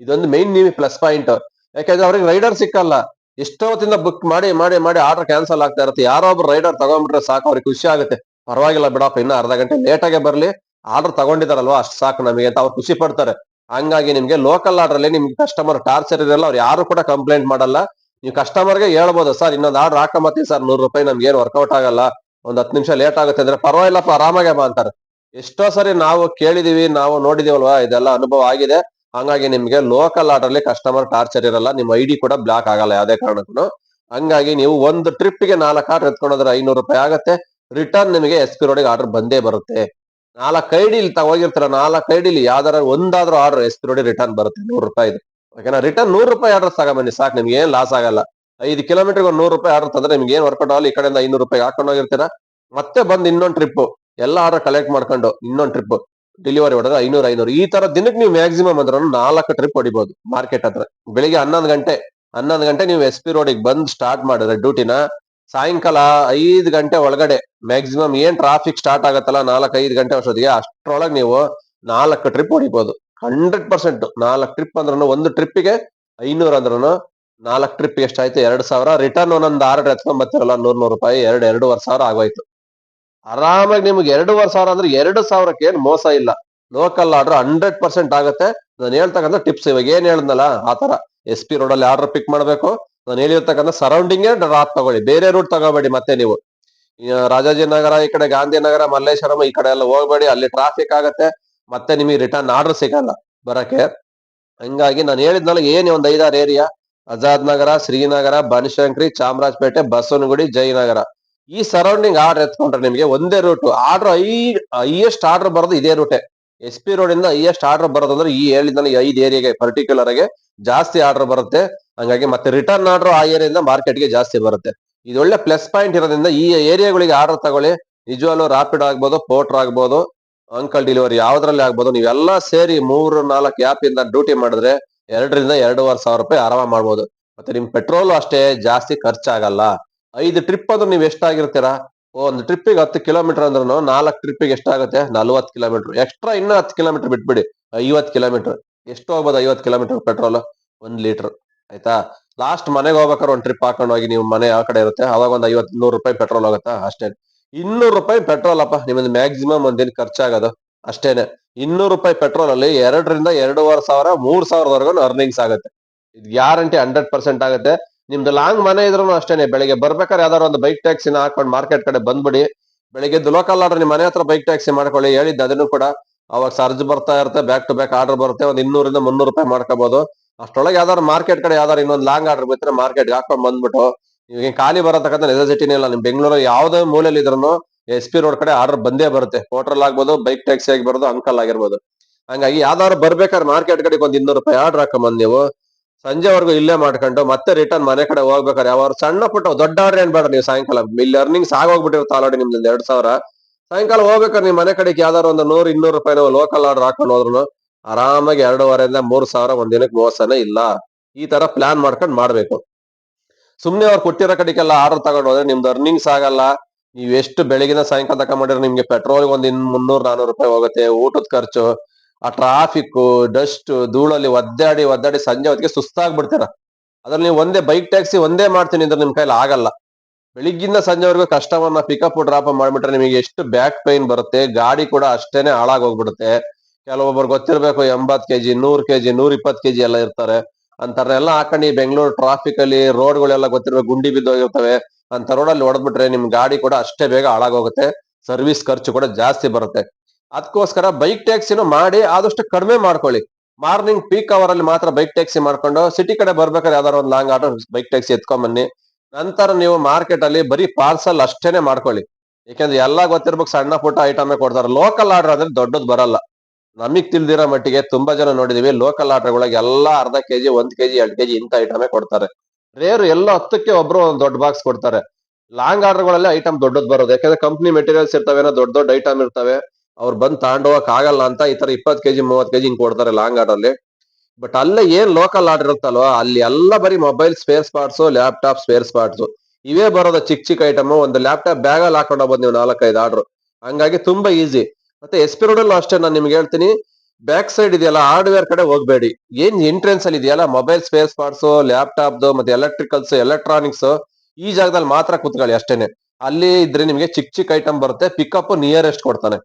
ಇದೊಂದು ಮೈನ್ ನಿಮಗೆ ಪ್ಲಸ್ ಪಾಯಿಂಟ್ ಯಾಕಂದ್ರೆ ಅವ್ರಿಗೆ ರೈಡರ್ ಸಿಕ್ಕಲ್ಲ. ಎಷ್ಟೋ ಹೊತ್ತಿಂದ ಬುಕ್ ಮಾಡಿ ಮಾಡಿ ಮಾಡಿ ಆರ್ಡರ್ ಕ್ಯಾನ್ಸಲ್ ಆಗ್ತಾ ಇರುತ್ತೆ. ಯಾರೋ ಒಬ್ರು ರೈಡರ್ ತಗೊಂಡ್ಬಿಟ್ರೆ ಸಾಕು, ಅವ್ರಿಗೆ ಖುಷಿ ಆಗುತ್ತೆ. ಪರವಾಗಿಲ್ಲ ಬಿಡಪ್ಪ, ಇನ್ನ ಅರ್ಧ ಗಂಟೆ ಲೇಟಾಗೆ ಬರಲಿ. ಆರ್ಡರ್ ತಗೊಂಡಿದಾರಲ್ವಾ ಅಷ್ಟು ಸಾಕು ನಮಗೆ ಅಂತ ಅವ್ರು ಖುಷಿ ಪಡ್ತಾರೆ. ಹಂಗಾಗಿ ನಿಮ್ಗೆ ಲೋಕಲ್ ಆರ್ಡರ್ ಅಲ್ಲಿ ನಿಮ್ಗೆ ಕಸ್ಟಮರ್ ಟಾರ್ಚರ್ ಇರಲ್ಲ ಅವ್ರು ಯಾರು ಕೂಡ ಕಂಪ್ಲೇಂಟ್ ಮಾಡಲ್ಲ. ನೀವು ಕಸ್ಟಮರ್ಗೆ ಹೇಳ್ಬೋದು, ಸರ್, ಇನ್ನೊಂದು ಆರ್ಡರ್ ಹಾಕೊಂಬತ್ತೀನಿ ಸರ್, ನೂರು ರೂಪಾಯಿ ನಮ್ಗೆ ಏನು ವರ್ಕೌಟ್ ಆಗಲ್ಲ. ಒಂದ್ ಹತ್ತು ನಿಮಿಷ ಲೇಟ್ ಆಗುತ್ತೆ ಅಂದ್ರೆ ಪರವಾಗಿಲ್ಲಪ್ಪ, ಆರಾಮಾಗೆ ಬಾ ಅಂತಾರೆ. ಎಷ್ಟೋ ಸರಿ ನಾವು ಕೇಳಿದೀವಿ, ನಾವು ನೋಡಿದೀವಲ್ವಾ, ಇದೆಲ್ಲ ಅನುಭವ ಆಗಿದೆ. ಹಂಗಾಗಿ ನಿಮ್ಗೆ ಲೋಕಲ್ ಆರ್ಡರ್ ಅಲ್ಲಿ ಕಸ್ಟಮರ್ ಟಾರ್ಚರ್ ಇರಲ್ಲ ನಿಮ್ ಐಡಿ ಕೂಡ ಬ್ಲಾಕ್ ಆಗಲ್ಲ ಯಾವುದೇ ಕಾರಣಕ್ಕೂ. ಹಂಗಾಗಿ ನೀವು ಒಂದು ಟ್ರಿಪ್ಗೆ ನಾಲ್ಕು ಆರ್ಡರ್ ಎತ್ಕೊಂಡ್ರೆ ಐನೂರು ರೂಪಾಯಿ ಆಗುತ್ತೆ. ರಿಟರ್ನ್ ನಿಮಗೆ ಎಸ್ ಪಿ ರೋಡಿಗೆ ಆರ್ಡರ್ ಬಂದೇ ಬರುತ್ತೆ. ನಾಲ್ಕು ಐಡಿ ಇಲ್ಲಿ ತಗೋಗಿರ್ತಾರ ನಾಲ್ಕು ಐಡಿಲಿ ಯಾವ್ದಾರ ಒಂದಾದ್ರೂ ಆರ್ಡರ್ ಎಸ್ ಪಿ ರೋಡಿ ರಿಟರ್ನ್ ಬರುತ್ತೆ, ನೂರು ರೂಪಾಯಿ ಓಕೆನಾ ರಿಟರ್ನ್ ನೂರು ರೂಪಾಯಿ ಆರ್ಡರ್ ತಗೊಂಬನ್ನಿ ಸಾಕು, ನಿಮ್ಗೆ ಏನ್ ಲಾಸ್ ಆಗಲ್ಲ. ಐದು ಕಿಲೋಮೀಟರ್ ಒಂದು ನೂರು ರೂಪಾಯಿ ಆರ್ಡರ್ ತಂದ್ರೆ ನಿಮ್ಗೆ ಏನ್ ವರ್ಕೌಟ್ ಆಗಲ್ಲ, ಈ ಕಡೆಯಿಂದ ಐನೂರು ರೂಪಾಯಿ ಹಾಕೊಂಡು ಹೋಗಿರ್ತೀರಾ. ಮತ್ತೆ ಬಂದು ಇನ್ನೊಂದು ಟ್ರಿಪ್ ಎಲ್ಲ ಆರ್ಡರ್ ಕಲೆಕ್ಟ್ ಮಾಡ್ಕೊಂಡು ಇನ್ನೊಂದು ಟ್ರಿಪ್ ಡೆಲಿವರಿ ಹೊಡೆದ್ರೆ ಐನೂರು ಐನೂರು. ಈ ತರ ದಿನಕ್ಕೆ ನೀವು ಮ್ಯಾಕ್ಸಿಮಮ್ ಅಂದ್ರೆ ನಾಲ್ಕು ಟ್ರಿಪ್ ಹೊಡಿಬಹುದು ಮಾರ್ಕೆಟ್ ಹತ್ರ. ಬೆಳಿಗ್ಗೆ ಹನ್ನೊಂದು ಗಂಟೆ ಹನ್ನೊಂದು ಗಂಟೆ ನೀವು ಎಸ್ ಪಿ ರೋಡಿಗೆ ಬಂದು ಸ್ಟಾರ್ಟ್ ಮಾಡಿದ್ರೆ ಡ್ಯೂಟಿನ ಸಾಯಂಕಾಲ ಐದು ಗಂಟೆ ಒಳಗಡೆ ಮ್ಯಾಕ್ಸಿಮಮ್ ಏನ್ ಟ್ರಾಫಿಕ್ ಸ್ಟಾರ್ಟ್ ಆಗತ್ತಲ್ಲ ನಾಲ್ಕು, ಐದು ಗಂಟೆ ಅಷ್ಟೊತ್ತಿಗೆ ಅಷ್ಟ್ರೊಳಗೆ ನೀವು ನಾಲ್ಕು ಟ್ರಿಪ್ ಹೊಡಿಬಹುದು ಹಂಡ್ರೆಡ್ ಪರ್ಸೆಂಟ್ ನಾಲ್ಕು ಟ್ರಿಪ್ ಅಂದ್ರೂ ಒಂದು ಟ್ರಿಪ್ಪಿಗೆ ಐನೂರು ಅಂದ್ರೂ ನಾಲ್ಕು ಟ್ರಿಪ್ ಎಷ್ಟಾಯ್ತು? ಎರಡು ಸಾವಿರ. ರಿಟರ್ನ್ ಒಂದೊಂದು ಆರ್ಡರ್ ಎತ್ಕೊಂಡ್ ಬರ್ತಿರಲ್ಲ ನೂರ್, ನೂರು ರೂಪಾಯಿ, ಎರಡು, ಎರಡೂವರೆ ಸಾವಿರ ಆಗೋಯ್ತು. ಆರಾಮಾಗಿ ನಿಮ್ಗೆ ಎರಡೂವರೆ ಸಾವಿರ ಅಂದ್ರೆ ಎರಡು ಸಾವಿರಕ್ಕೆ ಏನ್ ಮೋಸ ಇಲ್ಲ. ಲೋಕಲ್ ಆರ್ಡರ್ ಹಂಡ್ರೆಡ್ ಪರ್ಸೆಂಟ್ ಆಗುತ್ತೆ. ನಾನು ಹೇಳ್ತಕ್ಕಂಥ ಟಿಪ್ಸ್ ಇವಾಗ ಏನ್ ಹೇಳಿದ್ನಲ್ಲ, ಆ ತರ ಎಸ್ ಪಿ ರೋಡ್ ಅಲ್ಲಿ ಆರ್ಡರ್ ಪಿಕ್ ಮಾಡಬೇಕು. ನಾನು ಹೇಳಿರ್ತಕ್ಕಂಥ ಸರೌಂಡಿಂಗ್ ರಾತ್ ತಗೊಳ್ಳಿ. ಬೇರೆ ರೂಟ್ ತಗೋಬೇಡಿ ಮತ್ತೆ ನೀವು. ರಾಜಾಜಿ ರಾಜಾಜಿನಗರ ಈ ಕಡೆ, ಗಾಂಧಿನಗರ, ಮಲ್ಲೇಶ್ವರಂ ಈ ಕಡೆ ಎಲ್ಲ ಹೋಗ್ಬೇಡಿ. ಅಲ್ಲಿ ಟ್ರಾಫಿಕ್ ಆಗತ್ತೆ. ಮತ್ತೆ ನಿಮಗೆ ರಿಟರ್ನ್ ಆರ್ಡರ್ ಸಿಗಲ್ಲ ಬರಕ್ಕೆ. ಹಂಗಾಗಿ ನಾನು ಹೇಳಿದ್ನಲ್ಲ, ಏನ್ ಒಂದ್ ಐದಾರು ಏರಿಯಾ ಆಜಾದ್ ನಗರ, ಶ್ರೀನಗರ, ಬನಶಂಕರಿ, ಚಾಮರಾಜಪೇಟೆ, ಬಸವನಗುಡಿ, ಜಯನಗರ. ಈ ಸರೌಂಡಿಂಗ್ ಆರ್ಡರ್ ಎತ್ಕೊಂಡ್ರೆ ನಿಮಗೆ ಒಂದೇ route order I highest order ಬರೋದು ಇದೇ ರೂಟೆ ಎಸ್ ಪಿ ರೋಡ್ ಇಂದ ಹೈಯೆಸ್ಟ್ ಆರ್ಡರ್ ಬರೋದು ಅಂದ್ರೆ ಈ ಈ ಐದು ಏರಿಯಾಗೆ ಪರ್ಟಿಕ್ಯುಲರ್ ಆಗಿ ಜಾಸ್ತಿ ಆರ್ಡರ್ ಬರುತ್ತೆ. ಹಂಗಾಗಿ ಮತ್ತೆ ರಿಟರ್ನ್ ಆರ್ಡರ್ ಆ ಏರಿಯಿಂದ ಮಾರ್ಕೆಟ್ಗೆ ಜಾಸ್ತಿ ಬರುತ್ತೆ. ಇದು ಒಳ್ಳೆ ಪ್ಲಸ್ ಪಾಯಿಂಟ್ ಇರೋದ್ರಿಂದ ಈ ಏರಿಯಾಗಳಿಗೆ ಆರ್ಡರ್ ತಗೊಳ್ಳಿ. ನಿಜವಾಗ್ಲೂ ರಾಪಿಡ್ ಆಗ್ಬೋದು ಪೋಟ್ರ್ ಆಗ್ಬೋದು ಅಂಕಲ್ ಡೆಲಿವರಿ ಯಾವ್ದ್ರಲ್ಲಿ ಆಗ್ಬೋದು, ನೀವೆಲ್ಲ ಸೇರಿ ಮೂರು, ನಾಲ್ಕು ಆ್ಯಪ್ ಇಂದ ಡ್ಯೂಟಿ ಮಾಡಿದ್ರೆ ಎರಡರಿಂದ ಎರಡೂವರೆ ಸಾವಿರ ರೂಪಾಯಿ ಆರಾಮ ಮಾಡ್ಬೋದು. ಮತ್ತೆ ನಿಮ್ ಪೆಟ್ರೋಲ್ ಅಷ್ಟೇ ಜಾಸ್ತಿ ಖರ್ಚಾಗಲ್ಲ. ಐದು ಟ್ರಿಪ್ ಅಂದ್ರೆ ನೀವು ಎಷ್ಟಾಗಿರ್ತೀರಾ? ಒಂದು ಟ್ರಿಪ್ಪಿಗೆ ಹತ್ತು ಕಿಲೋಮೀಟರ್ ಅಂದ್ರೂ ನಾಲ್ಕು ಟ್ರಿಪ್ಪಿಗೆ ಎಷ್ಟಾಗುತ್ತೆ? ನಲ್ವತ್ತು ಕಿಲೋಮೀಟರ್ ಎಕ್ಸ್ಟ್ರಾ ಇನ್ನೂ ಹತ್ತು ಕಿಲೋಮೀಟರ್ ಬಿಟ್ಬಿಡಿ. ಐವತ್ತು ಕಿಲೋಮೀಟರ್ ಎಷ್ಟು ಹೋಗ್ಬೋದು ಐವತ್ತು ಕಿಲೋಮೀಟರ್ ಪೆಟ್ರೋಲ್ ಒಂದ್ ಲೀಟರ್ ಆಯ್ತಾ? ಲಾಸ್ಟ್ ಮನೆಗೆ ಹೋಗ್ಬೇಕಾದ್ರೆ ಒಂದು ಟ್ರಿಪ್ ಹಾಕೊಂಡು ಹೋಗಿ ನೀವು ಮನೆ ಆ ಕಡೆ ಇರುತ್ತೆ. ಅವಾಗ ಒಂದು ಐವತ್ ನೂರು ರೂಪಾಯಿ ಪೆಟ್ರೋಲ್ ಆಗುತ್ತಾ ಅಷ್ಟೇ ಇನ್ನೂರು ರೂಪಾಯಿ ಪೆಟ್ರೋಲ್ ಅಪ್ಪ ನಿಮ್ಮದು ಮ್ಯಾಕ್ಸಿಮಮ್ ಒಂದಿನ ಖರ್ಚಾಗೋದು. ಅಷ್ಟೇನೆ. ಇನ್ನೂರು ರೂಪಾಯಿ ಪೆಟ್ರೋಲ್ ಅಲ್ಲಿ ಎರಡರಿಂದ ಎರಡೂವರೆ ಸಾವಿರ, ಮೂರ್ ಸಾವಿರದವರೆಗೂ ಅರ್ನಿಂಗ್ಸ್ ಆಗುತ್ತೆ. ಇದು ಗ್ಯಾರಂಟಿ ಹಂಡ್ರೆಡ್ ಪರ್ಸೆಂಟ್ ಆಗುತ್ತೆ. ನಿಮ್ದು ಲಾಂಗ್ ಮನೆ ಇದ್ರೂ ಅಷ್ಟೇನೆ, ಬೆಳಿಗ್ಗೆ ಬರ್ಬೇಕಾದ್ರೆ ಯಾವ್ದಾದ್ರು ಒಂದು ಬೈಕ್ ಟ್ಯಾಕ್ಸಿನ ಹಾಕೊಂಡು ಮಾರ್ಕೆಟ್ ಕಡೆ ಬಂದ್ಬಿಡಿ. ಬೆಳಿಗ್ಗೆ ದುಲೋಕಲ್ ಆರ್ಡರ್ ನಿಮ್ಮ ಮನೆ ಹತ್ರ ಬೈಕ್ ಟ್ಯಾಕ್ಸಿ ಮಾಡ್ಕೊಳ್ಳಿ, ಹೇಳಿದ್ದೆ ಅದನ್ನು ಕೂಡ. ಅವಾಗ ಸರ್ಜ್ ಬರ್ತಾ ಇರುತ್ತೆ ಬ್ಯಾಕ್ ಟು ಬ್ಯಾಕ್ ಆರ್ಡರ್ ಬರುತ್ತೆ, ಒಂದ್ ಇನ್ನೂರಿಂದ ಮುನ್ನೂರು ರೂಪಾಯಿ ಮಾಡ್ಕೋಬಹುದು ಅಷ್ಟೊಳಗೆ ಯಾವ್ದಾದ್ರು ಮಾರ್ಕೆಟ್ ಕಡೆ ಯಾವ್ದಾರು ಇನ್ನೊಂದು ಲಾಂಗ್ ಆರ್ಡರ್ ಬಿತ್ತರೆ ಮಾರ್ಕೆಟ್ ಹಾಕೊಂಡ್ ಬಂದ್ಬಿಟ್ಟು ಇವಾಗ ಖಾಲಿ ಬರತಕ್ಕಂಥ ನೆಸೆಸಿಟಿನೇ ಇಲ್ಲ. ನಿಮ್ ಬೆಂಗಳೂರು ಯಾವ್ದೇ ಮೂಲೆಯಲ್ಲಿ ಇದ್ರೂ ಎಸ್ ಪಿ ರೋಡ್ ಕಡೆ ಆರ್ಡರ್ ಬಂದೇ ಬರುತ್ತೆ. ಹೋಟೆಲ್ ಆಗ್ಬೋದು ಬೈಕ್ ಟ್ಯಾಕ್ಸಿ ಆಗಿರ್ಬೋದು ಅಂಕಲ್ ಆಗಿರ್ಬೋದು. ಹಂಗಾಗಿ ಯಾವ್ದಾದ್ರು ಬರ್ಬೇಕಾದ್ರೆ ಮಾರ್ಕೆಟ್ ಕಡೆಗೆ ಒಂದು ಇನ್ನೂರು ರೂಪಾಯಿ ಆರ್ಡರ್ ಹಾಕೊಂಬಂದ್ ನೀವು. ಸಂಜೆವರೆಗೂ ಇಲ್ಲೇ ಮಾಡ್ಕೊಂಡು ಮತ್ತೆ ರಿಟರ್ನ್ ಮನೆ ಕಡೆ ಹೋಗ್ಬೇಕಾದ್ರೆ ಯಾವ ಸಣ್ಣ ಪುಟ್ಟ ದೊಡ್ಡ ಆರ್ಡರ್ ಏನ್ ಬೇಡ ನೀವು ಸಾಯಂಕಾಲ. ಇಲ್ಲಿ ಅರ್ನಿಂಗ್ಸ್ ಆಗೋಗ್ಬಿಟ್ಟಿರುತ್ತೆ ಆಲ್ರೆಡಿ ನಿಮ್ದು ಎರಡ್ ಸಾವಿರ. ಸಾಯಂಕಾಲ ಹೋಗ್ಬೇಕಾದ್ರೆ ನೀವು ಮನೆ ಕಡೆಗೆ ಯಾವ್ದಾರು ಒಂದು ನೂರು, ಇನ್ನೂರು ರೂಪಾಯಿ ಲೋಕಲ್ ಆರ್ಡರ್ ಹಾಕೊಂಡು ಹೋದ್ರು ಆರಾಮಾಗಿ ಎರಡೂವರೆಯಿಂದ ಮೂರ್ ಸಾವಿರ, ಒಂದ್ ದಿನಕ್ಕೆ ಮೋಸನೇ ಇಲ್ಲ. ಈ ತರ ಪ್ಲಾನ್ ಮಾಡ್ಕೊಂಡು ಮಾಡ್ಬೇಕು. ಸುಮ್ನೆ ಅವ್ರು ಕೊಟ್ಟಿರೋ ಕಡೆಗೆಲ್ಲ ಆರ್ಡರ್ ತಗೊಂಡು ಹೋದ್ರೆ ನಿಮ್ದು ಅರ್ನಿಂಗ್ಸ್ ಆಗಲ್ಲ. ನೀವ್ ಎಷ್ಟು ಬೆಳಗಿನ ಸಾಯಂಕಾಲ ತಗೊಂಡಿದ್ರೆ ನಿಮ್ಗೆ ಪೆಟ್ರೋಲ್ ಒಂದ್ ಇನ್ ಮುನ್ನೂರ್, ನಾನೂರು ರೂಪಾಯಿ ಹೋಗುತ್ತೆ, ಊಟದ ಖರ್ಚು ಆ ಟ್ರಾಫಿಕ್ ಡಸ್ಟ್ ಧೂಳಲ್ಲಿ ಒದ್ದಾಡಿ ಒದ್ದಾಡಿ ಸಂಜೆ ಹೊತ್ತಿಗೆ ಸುಸ್ತಾಗ್ಬಿಡ್ತೀರ. ಅದ್ರಲ್ಲಿ ನೀವು ಒಂದೇ ಬೈಕ್ ಟ್ಯಾಕ್ಸಿ ಒಂದೇ ಮಾಡ್ತೀನಿ ಅಂದ್ರೆ ನಿಮ್ ಕೈಲಿ ಆಗಲ್ಲ. ಬೆಳಿಗ್ಗಿಂದ ಸಂಜೆವರೆಗೂ ಕಷ್ಟವನ್ನ ಪಿಕಪ್ ಡ್ರಾಪ್ ಮಾಡ್ಬಿಟ್ರೆ ನಿಮಗೆ ಎಷ್ಟು ಬ್ಯಾಕ್ ಪೈನ್ ಬರುತ್ತೆ, ಗಾಡಿ ಕೂಡ ಅಷ್ಟೇನೆ ಹಾಳಾಗ್ ಹೋಗ್ಬಿಡುತ್ತೆ ಕೆಲವೊಬ್ಬರು ಗೊತ್ತಿರ್ಬೇಕು ಎಂಬತ್ ಕೆಜಿ, ನೂರ್ ಕೆಜಿ ನೂರ್ ಇಪ್ಪತ್ ಕೆಜಿ ಎಲ್ಲ ಇರ್ತಾರೆ. ಅಂತಾರನ್ನೆಲ್ಲ ಹಾಕೊಂಡು ಈ ಬೆಂಗಳೂರು ಟ್ರಾಫಿಕ್ ಅಲ್ಲಿ ರೋಡ್ಗಳೆಲ್ಲ ಗೊತ್ತಿರ್ಬೇಕು, ಗುಂಡಿ ಬಿದ್ದೋಗಿರ್ತವೆ ಅಂತ ರೋಡಲ್ಲಿ ಹೊಡೆದ್ಬಿಟ್ರೆ ನಿಮ್ ಗಾಡಿ ಕೂಡ ಅಷ್ಟೇ ಬೇಗ ಹಾಳಾಗೋಗುತ್ತೆ. ಸರ್ವಿಸ್ ಖರ್ಚು ಕೂಡ ಜಾಸ್ತಿ ಬರುತ್ತೆ. ಅದಕ್ಕೋಸ್ಕರ ಬೈಕ್ ಟ್ಯಾಕ್ಸಿನೂ ಮಾಡಿ ಆದಷ್ಟು ಕಡಿಮೆ ಮಾಡ್ಕೊಳ್ಳಿ. ಮಾರ್ನಿಂಗ್ ಪೀಕ್ ಅವರ್ ಅಲ್ಲಿ ಮಾತ್ರ ಬೈಕ್ ಟ್ಯಾಕ್ಸಿ ಮಾಡ್ಕೊಂಡು ಸಿಟಿ ಕಡೆ ಬರ್ಬೇಕಾದ್ರೆ ಯಾವ್ದಾರ ಒಂದು ಲಾಂಗ್ ಆರ್ಡರ್ ಬೈಕ್ ಟ್ಯಾಕ್ಸಿ ಎತ್ಕೊಂಡ್ ಬನ್ನಿ ನಂತರ ನೀವು ಮಾರ್ಕೆಟ್ ಅಲ್ಲಿ ಬರೀ ಪಾರ್ಸಲ್ ಅಷ್ಟೇನೆ ಮಾಡ್ಕೊಳ್ಳಿ. ಯಾಕಂದ್ರೆ ಎಲ್ಲ ಗೊತ್ತಿರ್ಬೇಕು ಸಣ್ಣ ಪುಟ್ಟ ಐಟಮೇ ಕೊಡ್ತಾರೆ. ಲೋಕಲ್ ಆರ್ಡರ್ ಅಂದ್ರೆ ದೊಡ್ಡದ್ ಬರಲ್ಲ. ನಮಗ್ ತಿಳಿದಿರೋ ಮಟ್ಟಿಗೆ ತುಂಬಾ ಜನ ನೋಡಿದೀವಿ ಲೋಕಲ್ ಆರ್ಡರ್ ಒಳಗೆ ಎಲ್ಲಾ ಅರ್ಧ ಕೆಜಿ, ಒಂದ್ ಕೆಜಿ, ಎರಡು ಕೆಜಿ ಇಂತ ಐಟಮೇ ಕೊಡ್ತಾರೆ. ರೇರು ಎಲ್ಲ ಹತ್ತಕ್ಕೆ ಒಬ್ರು ಒಂದ್ ದೊಡ್ಡ ಬಾಕ್ಸ್ ಕೊಡ್ತಾರೆ. ಲಾಂಗ್ ಆರ್ಡರ್ಗಳಲ್ಲಿ ಐಟಮ್ ದೊಡ್ಡದ್ ಬರೋದು. ಯಾಕಂದ್ರೆ ಕಂಪ್ನಿ ಮೆಟೀರಿಯಲ್ಸ್ ಇರ್ತವೆ ದೊಡ್ಡ ದೊಡ್ಡ ಐಟಮ್ ಇರ್ತವೆ. ಅವ್ರು ಬಂದು ತಗೊಂಡೋಗಕ್ ಆಗಲ್ಲ ಅಂತ ಈ ತರ ಇಪ್ಪತ್ ಕೆಜಿ ಮೂವತ್ ಕೆಜಿ ಹಿಂಗ್ ಕೊಡ್ತಾರೆ ಲಾಂಗ್ ಆರ್ಡರ್ ಅಲ್ಲಿ ಬಟ್ ಅಲ್ಲೇ ಏನ್ ಲೋಕಲ್ ಆರ್ಡರ್ ಇರುತ್ತಲ್ವಾ, ಅಲ್ಲಿ ಎಲ್ಲ ಬರೀ mobile spare parts laptop spare parts ಇವೇ ಬರೋದು ಚಿಕ್ಕ ಚಿಕ್ಕ ಐಟಮ್ ಒಂದು ಲ್ಯಾಪ್ಟಾಪ್ ಬ್ಯಾಗ್ ಅಲ್ಲಿ ಹಾಕೊಂಡು ಹೋಗ್ಬೋದು ನೀವು ನಾಲ್ಕೈದು ಆರ್ಡರ್ ಹಂಗಾಗಿ ತುಂಬಾ ಈಸಿ ಮತ್ತೆ ಎಸ್ ಪಿ ರೋಡ್ ಅಲ್ಲೂ ಅಷ್ಟೇ, ನಾನು ನಿಮ್ಗೆ ಹೇಳ್ತೀನಿ ಬ್ಯಾಕ್ ಸೈಡ್ ಇದೆಯಲ್ಲ ಹಾರ್ಡ್ವೇರ್ ಕಡೆ ಹೋಗ್ಬೇಡಿ. ಏನ್ ಎಂಟ್ರೆನ್ಸ್ ಅಲ್ಲಿ ಇದೆಯಲ್ಲ ಮೊಬೈಲ್ ಸ್ಪೇರ್ ಪಾರ್ಟ್ಸ್ ಲ್ಯಾಪ್ಟಾಪ್ ಮತ್ತೆ ಎಲೆಕ್ಟ್ರಿಕಲ್ಸ್ ಎಲೆಕ್ಟ್ರಾನಿಕ್ಸ್ ಈ ಜಾಗದಲ್ಲಿ ಮಾತ್ರ ಕೂತ್ಕೊಳ್ಳಿ ಅಷ್ಟೇನೆ. ಅಲ್ಲಿ ಇದ್ರೆ ನಿಮ್ಗೆ ಚಿಕ್ಕ ಚಿಕ್ಕ ಐಟಮ್ ಬರುತ್ತೆ ಪಿಕಪ್ ನಿಯರೆಸ್ಟ್ ಕೊಡ್ತಾನೆ.